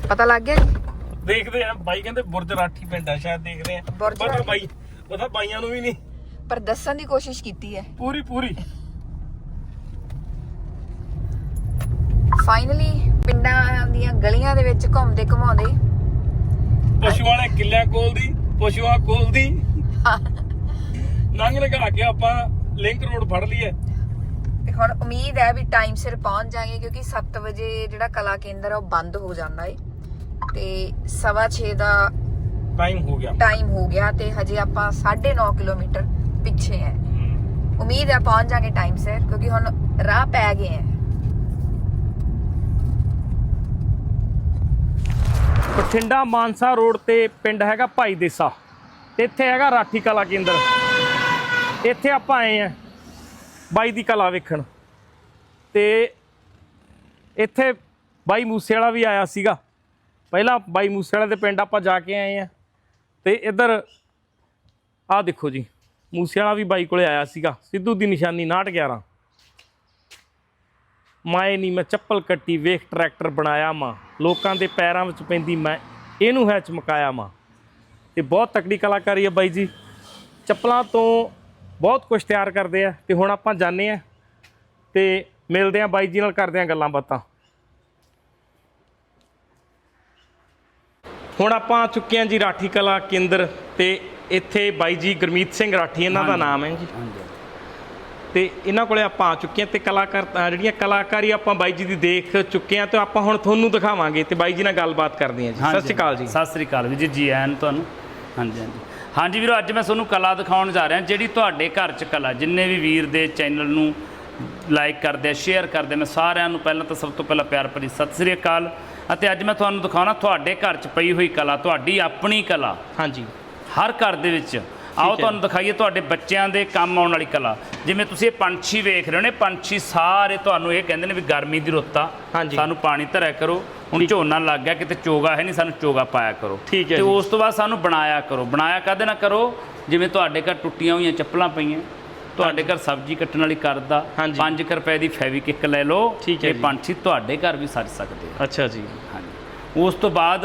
ਪਤਾ ਲੱਗ ਗਿਆ ਜੀ? ਦੇਖਦੇ ਆਂ ਬਾਈ ਕਹਿੰਦੇ ਬੁਰਜ ਰਾਠੀ ਪਿੰਡ ਆ ਸ਼ਾਇਦ ਦੇਖਦੇ ਆਂ। ਬੁਰਜ ਪਤਾ ਰਾਠੀ। ਬਾਈ ਪਤਾ ਬਾਈਆਂ ਨੂੰ ਵੀ ਨਹੀਂ। ਪਰ ਦੱਸਣ ਦੀ ਕੋਸ਼ਿਸ਼ ਕੀਤੀ ਹੈ। ਪੂਰੀ ਪੂਰੀ। ਫਾਈਨਲੀ ਪਿੰਡਾਂ ਦੀਆਂ ਗਲੀਆਂ ਦੇ ਵਿੱਚ ਘੁੰਮਦੇ ਘੁਮਾਉਂਦੇ। ਪਸ਼ੂ ਵਾਲੇ ਕਿੱਲਿਆਂ ਕੋਲ ਦੀ ਪਸ਼ੂਆਂ ਕੋਲ ਦੀ। ਲੰਘ ਲਗਾ ਕੇ ਆਪਾਂ ਲਿੰਕ ਰੋਡ ਫੜ ਲਈਏ। ਤੇ ਹੁਣ ਉਮੀਦ ਹੈ ਵੀ ਟਾਈਮ ਸਿਰ ਪਹੁੰਚ ਜਾਾਂਗੇ ਕਿਉਂਕਿ 7 ਵਜੇ ਜਿਹੜਾ ਕਲਾ ਕੇਂਦਰ ਆ ਉਹ ਬੰਦ ਹੋ ਜਾਂਦਾ ਏ। ਤੇ ਸਵਾ 6 ਦਾ ਟਾਈਮ ਹੋ ਗਿਆ। ਟਾਈਮ ਹੋ ਗਿਆ ਤੇ ਹਜੇ ਆਪਾਂ 9.5 ਕਿਲੋਮੀਟਰ ਪਿੱਛੇ ਹੈ। ਉਮੀਦ ਹੈ ਪਹੁੰਚ ਜਾਾਂਗੇ ਟਾਈਮ ਸਿਰ ਕਿਉਂਕਿ ਹੁਣ ਰਾਹ ਪੈ ਗਏ ਹੈ। ਬਠਿੰਡਾ ਮਾਨਸਾ ਰੋਡ ਤੇ ਪਿੰਡ ਹੈਗਾ ਭਾਈ ਦੇਸਾ। ਤੇ ਇੱਥੇ ਹੈਗਾ ਰਾਠੀ ਕਲਾ ਕੇਂਦਰ। ਇੱਥੇ ਆਪਾਂ ਆਏ ਆ ਬਾਈ ਦੀ ਕਲਾ ਵੇਖਣ। ਤੇ ਇੱਥੇ ਬਾਈ ਮੂਸੇ ਵਾਲਾ ਵੀ ਆਇਆ ਸੀਗਾ। ਪਹਿਲਾਂ ਬਾਈ ਮੂਸੇ ਵਾਲੇ ਦੇ ਪਿੰਡ ਆਪਾਂ ਜਾ ਕੇ ਆਏ ਆ। ਤੇ ਇੱਧਰ ਆਹ ਦੇਖੋ ਜੀ, ਮੂਸੇ ਵਾਲਾ ਵੀ ਬਾਈ ਕੋਲੇ ਆਇਆ ਸੀਗਾ, ਸਿੱਧੂ ਦੀ ਨਿਸ਼ਾਨੀ 911 ਮਾਏ ਨਹੀਂ, ਮੈਂ ਚੱਪਲ ਕੱਟੀ, ਵੇਖ ਟਰੈਕਟਰ ਬਣਾਇਆ ਮਾਂ। ਲੋਕਾਂ ਦੇ ਪੈਰਾਂ ਵਿੱਚ ਪੈਂਦੀ ਮੈਂ, ਇਹਨੂੰ ਹੈ ਚਮਕਾਇਆ ਮਾਂ। ਤੇ ਬਹੁਤ ਤਕੜੀ ਕਲਾਕਾਰੀ ਹੈ ਬਾਈ ਜੀ। ਚੱਪਲਾਂ ਤੋਂ ਬਹੁਤ ਕੁਝ ਤਿਆਰ ਕਰਦੇ ਆ, ਤੇ ਹੁਣ ਆਪਾਂ ਜਾਣੇ ਆ। ਤੇ ਮਿਲਦੇ ਆ ਬਾਈ ਜੀ ਨਾਲ, ਕਰਦੇ ਆ ਗੱਲਾਂ ਬਾਤਾਂ। ਹੁਣ ਆਪਾਂ ਆ ਚੁੱਕੇ ਆ ਜੀ ਰਾਠੀ ਕਲਾ ਕੇਂਦਰ ਤੇ ਇੱਥੇ ਬਾਈ ਜੀ ਗੁਰਮੀਤ ਸਿੰਘ ਰਾਠੀ ਇਹਨਾਂ ਦਾ ਨਾਮ ਹੈ ਜੀ। ਤੇ ਇਹਨਾਂ ਕੋਲੇ ਆਪਾਂ ਆ ਚੁੱਕੇ ਹਾਂ ਤੇ ਕਲਾਕਾਰ ਜਿਹੜੀਆਂ ਕਲਾਕਾਰੀ ਆਪਾਂ ਬਾਈ ਜੀ ਦੀ ਦੇਖ ਚੁੱਕੇ ਹਾਂ ਤੇ ਆਪਾਂ ਹੁਣ ਤੁਹਾਨੂੰ ਦਿਖਾਵਾਂਗੇ ਤੇ ਬਾਈ ਜੀ ਨਾਲ ਗੱਲਬਾਤ ਕਰਦੇ ਹਾਂ ਜੀ। ਸਤਿ ਸ਼੍ਰੀ ਅਕਾਲ ਜੀ। ਸਤਿ ਸ੍ਰੀ ਅਕਾਲ ਵੀਰ ਜੀ ਜੀ ਆਇਆਂ ਤੁਹਾਨੂੰ। ਹਾਂਜੀ ਹਾਂਜੀ। ਹਾਂਜੀ ਵੀਰੋ ਅੱਜ ਮੈਂ ਤੁਹਾਨੂੰ ਕਲਾ ਦਿਖਾਉਣ ਜਾ ਰਿਹਾ ਜਿਹੜੀ ਤੁਹਾਡੇ ਘਰ 'ਚ ਕਲਾ ਜਿੰਨੇ ਵੀ ਵੀਰ ਦੇ ਚੈਨਲ ਨੂੰ ਲਾਈਕ ਕਰਦੇ ਆ ਸ਼ੇਅਰ ਕਰਦੇ ਮੈਂ ਸਾਰਿਆਂ ਨੂੰ ਪਹਿਲਾਂ ਤਾਂ ਸਭ ਤੋਂ ਪਹਿਲਾਂ ਪਿਆਰ ਭਰੀ ਸਤਿ ਸ੍ਰੀ ਅਕਾਲ। ਅਤੇ ਅੱਜ ਮੈਂ ਤੁਹਾਨੂੰ ਦਿਖਾਉਣਾ ਤੁਹਾਡੇ ਘਰ 'ਚ ਪਈ ਹੋਈ ਕਲਾ ਤੁਹਾਡੀ ਆਪਣੀ ਕਲਾ। ਹਾਂਜੀ। ਹਰ ਘਰ ਦੇ ਵਿੱਚ। ਆਓ ਤੁਹਾਨੂੰ ਦਿਖਾਈਏ ਤੁਹਾਡੇ ਬੱਚਿਆਂ ਦੇ ਕੰਮ ਆਉਣ ਵਾਲੀ ਕਲਾ। ਜਿਵੇਂ ਤੁਸੀਂ ਇਹ ਪੰਛੀ ਵੇਖ ਰਹੇ ਹੋ ਨੇ ਪੰਛੀ ਸਾਰੇ ਤੁਹਾਨੂੰ ਇਹ ਕਹਿੰਦੇ ਨੇ ਵੀ ਗਰਮੀ ਦੀ ਰੁੱਤ ਆ। ਹਾਂਜੀ। ਸਾਨੂੰ ਪਾਣੀ ਧਰਿਆ ਕਰੋ ਹੁਣ ਝੋਨਾ ਲੱਗ ਗਿਆ ਕਿਤੇ ਚੋਗਾ ਹੈ ਨਹੀਂ ਸਾਨੂੰ ਚੋਗਾ ਪਾਇਆ ਕਰੋ। ਠੀਕ ਹੈ ਤੇ। ਉਸ ਤੋਂ ਬਾਅਦ ਸਾਨੂੰ ਬਣਾਇਆ ਕਰੋ। ਬਣਾਇਆ ਕਾਹਦੇ ਨਾਲ ਕਰੋ? ਜਿਵੇਂ ਤੁਹਾਡੇ ਘਰ ਟੁੱਟੀਆਂ ਹੋਈਆਂ ਚੱਪਲਾਂ ਪਈਆਂ। ਤੁਹਾਡੇ ਘਰ ਸਬਜ਼ੀ ਕੱਟਣ ਵਾਲੀ ਕਰਦਾ ਹਾਂਜੀ। 5 ਰੁਪਏ ਦੀ ਫੈਵਿਕਿਕ ਲੈ ਲਓ ਠੀਕ ਹੈ ਇਹ। ਪੰਛੀ ਤੁਹਾਡੇ ਘਰ ਵੀ ਸੱਜ ਸਕਦੇ ਆ। ਅੱਛਾ ਜੀ। ਹਾਂਜੀ। ਉਸ ਤੋਂ ਬਾਅਦ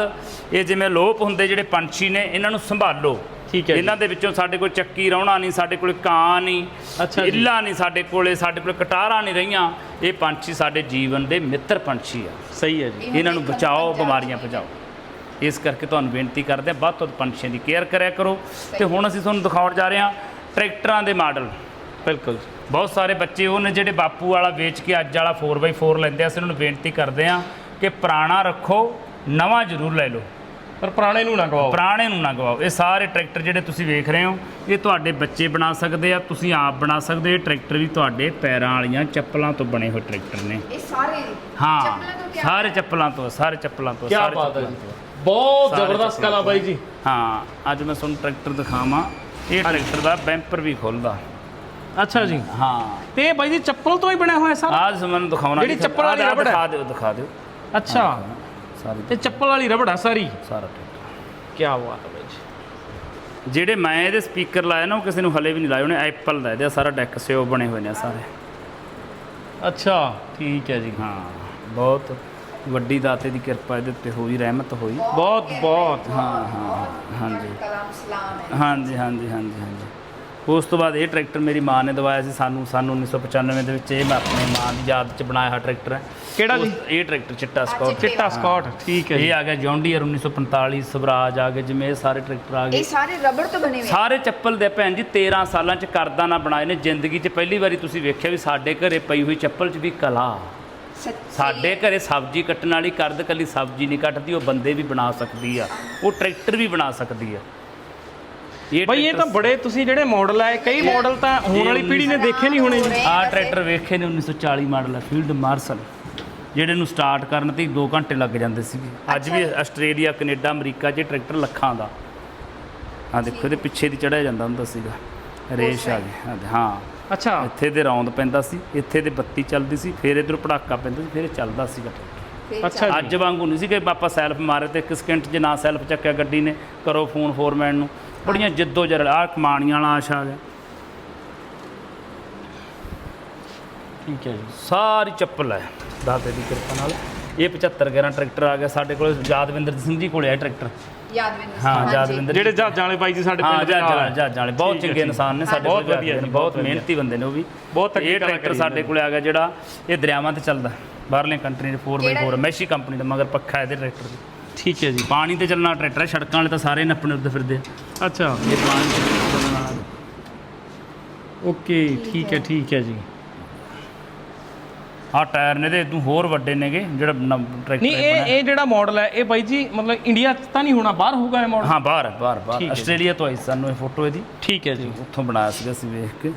ਇਹ ਜਿਵੇਂ ਲੋਪ ਹੁੰਦੇ ਜਿਹੜੇ ਪੰਛੀ ਨੇ ਇਹਨਾਂ ਨੂੰ ਸੰਭਾਲੋ। ਠੀਕ ਹੈ ਜੀ। ਇਹਨਾਂ ਦੇ ਵਿੱਚੋਂ ਸਾਡੇ ਕੋਲ ਚੱਕੀ ਰੌਣਾ ਨਹੀਂ ਸਾਡੇ ਕੋਲ ਕਾਂ ਨਹੀਂ ਅੱਛਾ ਜੀ। ਇੱਲਾ ਨਹੀਂ ਸਾਡੇ ਕੋਲੇ ਸਾਡੇ ਕੋਲ ਕਟਾਰਾਂ ਨਹੀਂ ਰਹੀਆਂ। ਇਹ ਪੰਛੀ ਸਾਡੇ ਜੀਵਨ ਦੇ ਮਿੱਤਰ ਪੰਛੀ ਆ। ਸਹੀ ਹੈ ਜੀ। ਇਹਨਾਂ ਨੂੰ ਬਚਾਓ ਬਿਮਾਰੀਆਂ ਭਜਾਓ। ਇਸ ਕਰਕੇ ਤੁਹਾਨੂੰ ਬੇਨਤੀ ਕਰਦੇ ਹਾਂ ਵੱਧ ਤੋਂ ਵੱਧ ਪੰਛੀਆਂ ਦੀ ਕੇਅਰ ਕਰਿਆ ਕਰੋ। ਤੇ ਹੁਣ ਅਸੀਂ ਤੁਹਾਨੂੰ ਦਿਖਾਉਣ ਜਾ ਰਹੇ ਹਾਂ ਟਰੈਕਟਰਾਂ ਦੇ ਮਾਡਲ। ਬਿਲਕੁਲ। ਬਹੁਤ ਸਾਰੇ ਬੱਚੇ ਉਹ ਨੇ ਜਿਹੜੇ ਬਾਪੂ ਵਾਲਾ ਵੇਚ ਕੇ ਅੱਜ ਵਾਲਾ 4x4 ਲੈਂਦੇ ਆ। ਅਸੀਂ ਉਹਨਾਂ ਨੂੰ ਬੇਨਤੀ ਕਰਦੇ ਆ ਕਿ ਪੁਰਾਣਾ ਰੱਖੋ ਨਵਾਂ ਜ਼ਰੂਰ ਲੈ ਲਓ। ਪਰ ਪੁਰਾਣੇ ਨੂੰ ਨਾ ਗਵਾਓ। ਪੁਰਾਣੇ ਨੂੰ ਨਾ ਗਵਾਓ। ਇਹ ਸਾਰੇ ਟਰੈਕਟਰ ਜਿਹੜੇ ਤੁਸੀਂ ਵੇਖ ਰਹੇ ਹੋ ਇਹ ਤੁਹਾਡੇ ਬੱਚੇ ਬਣਾ ਸਕਦੇ ਆ ਤੁਸੀਂ ਆਪ ਬਣਾ ਸਕਦੇ ਹੋ। ਇਹ ਟਰੈਕਟਰ ਵੀ ਤੁਹਾਡੇ ਪੈਰਾਂ ਵਾਲੀਆਂ ਚੱਪਲਾਂ ਤੋਂ ਬਣੇ ਹੋਏ ਟਰੈਕਟਰ ਨੇ। ਇਹ ਸਾਰੇ ਹਾਂ ਚੱਪਲਾਂ ਤੋਂ ਤਿਆਰ ਸਾਰੇ ਚੱਪਲਾਂ ਤੋਂ ਸਾਰੇ ਚੱਪਲਾਂ ਤੋਂ ਕੀ ਸਾਰੇ ਬਾਤ ਹੈ ਚੱਪਲਾਂ ਜੀ। ਤੋਂ। ਬਹੁਤ ਸਾਰੇ ਜ਼ਬਰਦਸਤ ਚੱਪਲਾਂ ਕਲਾ ਬਾਈ ਜੀ। ਹਾਂ ਅੱਜ ਮੈਂ ਤੁਹਾਨੂੰ ਟਰੈਕਟਰ ਦਿਖਾਵਾਂ। ਇਹ ਟਰੈਕਟਰ ਦਾ ਬੈਂਪਰ ਵੀ ਖੁੱਲਦਾ। ਅੱਛਾ ਜੀ। ਹਾਂ। ਤੇ ਇਹ ਬਾਈ ਜੀ ਚੱਪਲ ਤੋਂ ਹੀ ਬਣਿਆ ਹੋਇਆ ਸਰ ਆਜ ਮੈਨੂੰ ਦਿਖਾਉਣਾ ਜਿਹੜੀ। ਚੱਪਲ ਵਾਲੀ ਰਬੜ ਹੈ। ਦਿਖਾ ਦਿਓ ਦਿਖਾ ਦਿਓ। ਅੱਛਾ। ਸਾਰੀ ਤੇ ਚੱਪਲ ਵਾਲੀ ਰਬੜ ਆ ਸਾਰੀ। ਸਾਰਾ ਟਰੈਕਟਰ ਕੀ ਬਾਤ ਹੈ ਬਾਈ ਜੀ। ਜਿਹੜੇ ਮੈਂ ਇਹਦੇ ਸਪੀਕਰ ਲਾਏ ਨਾ ਉਹ ਕਿਸੇ ਨੂੰ ਹਲੇ ਵੀ ਨਹੀਂ ਲਾਏ। ਉਹਨੇ ਐਪਲ ਦਾ ਇਹਦਾ ਸਾਰਾ ਡੈਕ ਸਿਓ ਬਣੇ ਹੋਏ ਨੇ ਸਾਰੇ। ਅੱਛਾ ਠੀਕ ਹੈ ਜੀ। ਹਾਂ ਬਹੁਤ ਵੱਡੀ ਦਾਤੇ ਦੀ ਕਿਰਪਾ ਇਹਦੇ ਉੱਤੇ ਹੋਈ ਰਹਿਮਤ ਹੋਈ। ਬਹੁਤ ਬਹੁਤ। ਹਾਂ ਹਾਂ ਹਾਂਜੀ। ਕਲਾਮ ਸਲਾਮ ਹੈ। ਹਾਂਜੀ ਹਾਂਜੀ ਹਾਂਜੀ ਹਾਂਜੀ। ਉਸ ਤੋਂ ਬਾਅਦ ਇਹ ਟਰੈਕਟਰ ਮੇਰੀ ਮਾਂ ਨੇ ਦਵਾਇਆ ਸੀ ਸਾਨੂੰ ਸਾਨੂੰ 1995 ਦੇ ਵਿੱਚ ਇਹ ਮੈਂ ਆਪਣੀ ਮਾਂ ਦੀ ਯਾਦ 'ਚ ਬਣਾਇਆ ਹੋਇਆ ਟਰੈਕਟਰ ਹੈ। ਕਿਹੜਾ ਜੀ? ਇਹ ਟਰੈਕਟਰ ਚਿੱਟਾ ਸਕਾਟ। ਚਿੱਟਾ ਸਕਾਟ ਠੀਕ ਹੈ ਇਹ ਆ ਗਿਆ ਜੌਂਡੀਅਰ 1945 ਸਵਰਾਜ ਆ ਗਏ ਜਿਵੇਂ ਇਹ ਸਾਰੇ ਟਰੈਕਟਰ ਆ ਗਏ। ਇਹ ਸਾਰੇ ਰਬੜ ਤੋਂ ਬਣੇ ਹੋਏ। ਸਾਰੇ ਚੱਪਲ ਦੇ ਭੈਣ ਜੀ 13 ਸਾਲਾਂ ਚ ਕਰਦਾ ਨਾ ਬਣਾਏ ਨੇ ਜ਼ਿੰਦਗੀ 'ਚ ਪਹਿਲੀ ਵਾਰੀ ਤੁਸੀਂ ਵੇਖਿਆ ਵੀ ਸਾਡੇ ਘਰੇ ਪਈ ਹੋਈ ਚੱਪਲ 'ਚ ਵੀ ਕਲਾ। ਸੱਚੀ? ਸਾਡੇ ਘਰੇ ਸਬਜ਼ੀ ਕੱਟਣ ਵਾਲੀ ਕਰਦ ਕੱਲੀ ਸਬਜ਼ੀ ਨਹੀਂ ਕੱਟਦੀ ਉਹ ਬੰਦੇ ਵੀ ਬਣਾ ਸਕਦੀ ਆ ਉਹ ਟਰੈਕਟਰ ਵੀ ਬਣਾ ਸਕਦੀ ਆ। ਇਹ ਬਾਈ ਇਹ ਤਾਂ ਬੜੇ ਤੁਸੀਂ ਜਿਹੜੇ ਮਾਡਲ ਹੈ ਕਈ ਮਾਡਲ ਤਾਂ ਹੁਣ ਵਾਲੀ ਪੀੜ੍ਹੀ ਨੇ ਦੇਖੇ ਨਹੀਂ ਹੋਣੇ ਜੀ। ਆ ਟਰੈਕਟਰ ਵੇਖੇ ਨੇ 1940 ਮਾਡਲ ਹੈ ਫੀਲਡ ਮਾਰਸ਼ਲ ਜਿਹੜੇ ਨੂੰ ਸਟਾਰਟ ਕਰਨ ਤੇ 2 ਘੰਟੇ ਲੱਗ ਜਾਂਦੇ ਸੀਗੇ। ਅੱਜ ਵੀ ਆਸਟ੍ਰੇਲੀਆ ਕੈਨੇਡਾ ਅਮਰੀਕਾ 'ਚ ਟਰੈਕਟਰ ਲੱਖਾਂ ਦਾ। ਆ ਦੇਖੋ ਇਹਦੇ ਪਿੱਛੇ ਦੀ ਚੜਿਆ ਜਾਂਦਾ ਹੁੰਦਾ ਸੀਗਾ। ਰੇਸ਼ ਆ ਗਈ ਹਾਂ, ਅੱਛਾ। ਇੱਥੇ ਦੇ ਰੌਂਦ ਪੈਂਦਾ ਸੀ ਇੱਥੇ ਦੇ ਬੱਤੀ ਚੱਲਦੀ ਸੀ ਫਿਰ ਇਧਰ ਪੜਾਕਾ ਪੈਂਦਾ ਸੀ ਫਿਰ ਇਹ ਚੱਲਦਾ ਸੀਗਾ ਅੱਛਾ ਅੱਜ ਵਾਂਗੂ ਨਹੀਂ ਸੀ ਕਿ ਆਪਾਂ ਸੈਲਫ ਮਾਰੇ ਤੇ ਇੱਕ ਸਕਿੰਟ 'ਚ ਨਾ ਸੈਲਫ ਚੱਕਿਆ ਗੱਡੀ ਨੇ ਕਰੋ ਫੋਨ ਫੋਰਮੈਨ ਨੂੰ। ਬੜੀਆਂ ਜਿੱਦੋ ਜਰਲ ਆ ਕਮਾਣੀਆਂ ਵਾਲਾ ਆਸ਼ਾ ਆ ਗਿਆ ਠੀਕ ਹੈ ਜੀ ਸਾਰੀ ਚੱਪਲ ਹੈ। ਦਾਤੇ ਦੀ ਕਿਰਪਾ ਨਾਲ। ਇਹ 75 11 ਟਰੈਕਟਰ ਆ ਗਿਆ ਸਾਡੇ ਕੋਲ ਯਾਦਵਿੰਦਰ ਸਿੰਘ ਜੀ ਕੋਲੇ ਆ ਟਰੈਕਟਰ। ਯਾਦਵਿੰਦਰ ਹਾਂ। ਯਾਦਵਿੰਦਰ ਜਿਹੜੇ ਜਹਾਜ਼ਾਂ ਵਾਲੇ ਬਾਈ ਜੀ ਸਾਡੇ ਹਾਂ ਪਿੰਡ ਦੇ ਨਾਲ। ਜਹਾਜ਼ਾਂ ਹੈ। ਜਹਾਜ਼ਾਂ ਵਾਲੇ। ਬਹੁਤ ਹੈ, ਚੰਗੇ। ਇਨਸਾਨ ਨੇ ਸਾਡੇ ਬਹੁਤ ਵਧੀਆ ਜੀ, ਬਹੁਤ। ਮਿਹਨਤੀ ਬੰਦੇ ਨੇ ਉਹ ਵੀ। ਬਹੁਤ ਤਕੜੀ ਇਹ ਟਰੈਕਟਰ ਸਾਡੇ ਕੋਲੇ ਆ ਗਿਆ ਜਿਹੜਾ ਇਹ ਦਰਿਆਵਾਂ ਤੇ ਚੱਲਦਾ। ਬਾਹਰਲੀਆਂ ਕੰਟਰੀ ਦੇ 4x4 ਮੈਸ਼ੀ ਕੰਪਨੀ ਦਾ ਮਗਰ ਪੱਖਾ ਇਹਦੇ ਟਰੈਕਟਰ ਦੀ। ਠੀਕ ਹੈ ਜੀ। ਪਾਣੀ ਤੇ ਚੱਲਣਾ ਟਰੈਕਟਰ ਹੈ ਸੜਕਾਂ ਵਾਲੇ ਤਾਂ ਸਾਰੇ ਨੱਪਣੇ ਉੱਤੇ ਫਿਰਦੇ ਆ। ਅੱਛਾ। ਇਹ ਪਾਣੀ ਤੇ ਚੱਲਣ ਵਾਲਾ ਓਕੇ ਠੀਕ ਹੈ ਠੀਕ ਹੈ ਜੀ। ਆ ਟਾਇਰ ਨੇ ਤੇ ਇਦੋਂ ਹੋਰ ਵੱਡੇ ਨੇਗੇ ਜਿਹੜਾ ਟਰੈਕਟਰ ਨਹੀਂ ਇਹ ਇਹ ਜਿਹੜਾ ਮਾਡਲ ਹੈ ਇਹ ਬਾਈ ਜੀ ਮਤਲਬ ਇੰਡੀਆ 'ਚ ਤਾਂ ਨਹੀਂ ਹੋਣਾ ਬਾਹਰ ਹੋਊਗਾ ਇਹ ਮਾਡਲ ਹਾਂ ਬਾਹਰ ਬਾਹਰ ਬਾਹਰ। ਆਸਟ੍ਰੇਲੀਆ ਤੋਂ ਆਈ ਸਾਨੂੰ ਇਹ ਫੋਟੋ ਇਹਦੀ। ਠੀਕ ਹੈ ਜੀ। ਉੱਥੋਂ ਬਣਾਇਆ ਸੀਗਾ ਅਸੀਂ ਵੇਖ ਕੇ।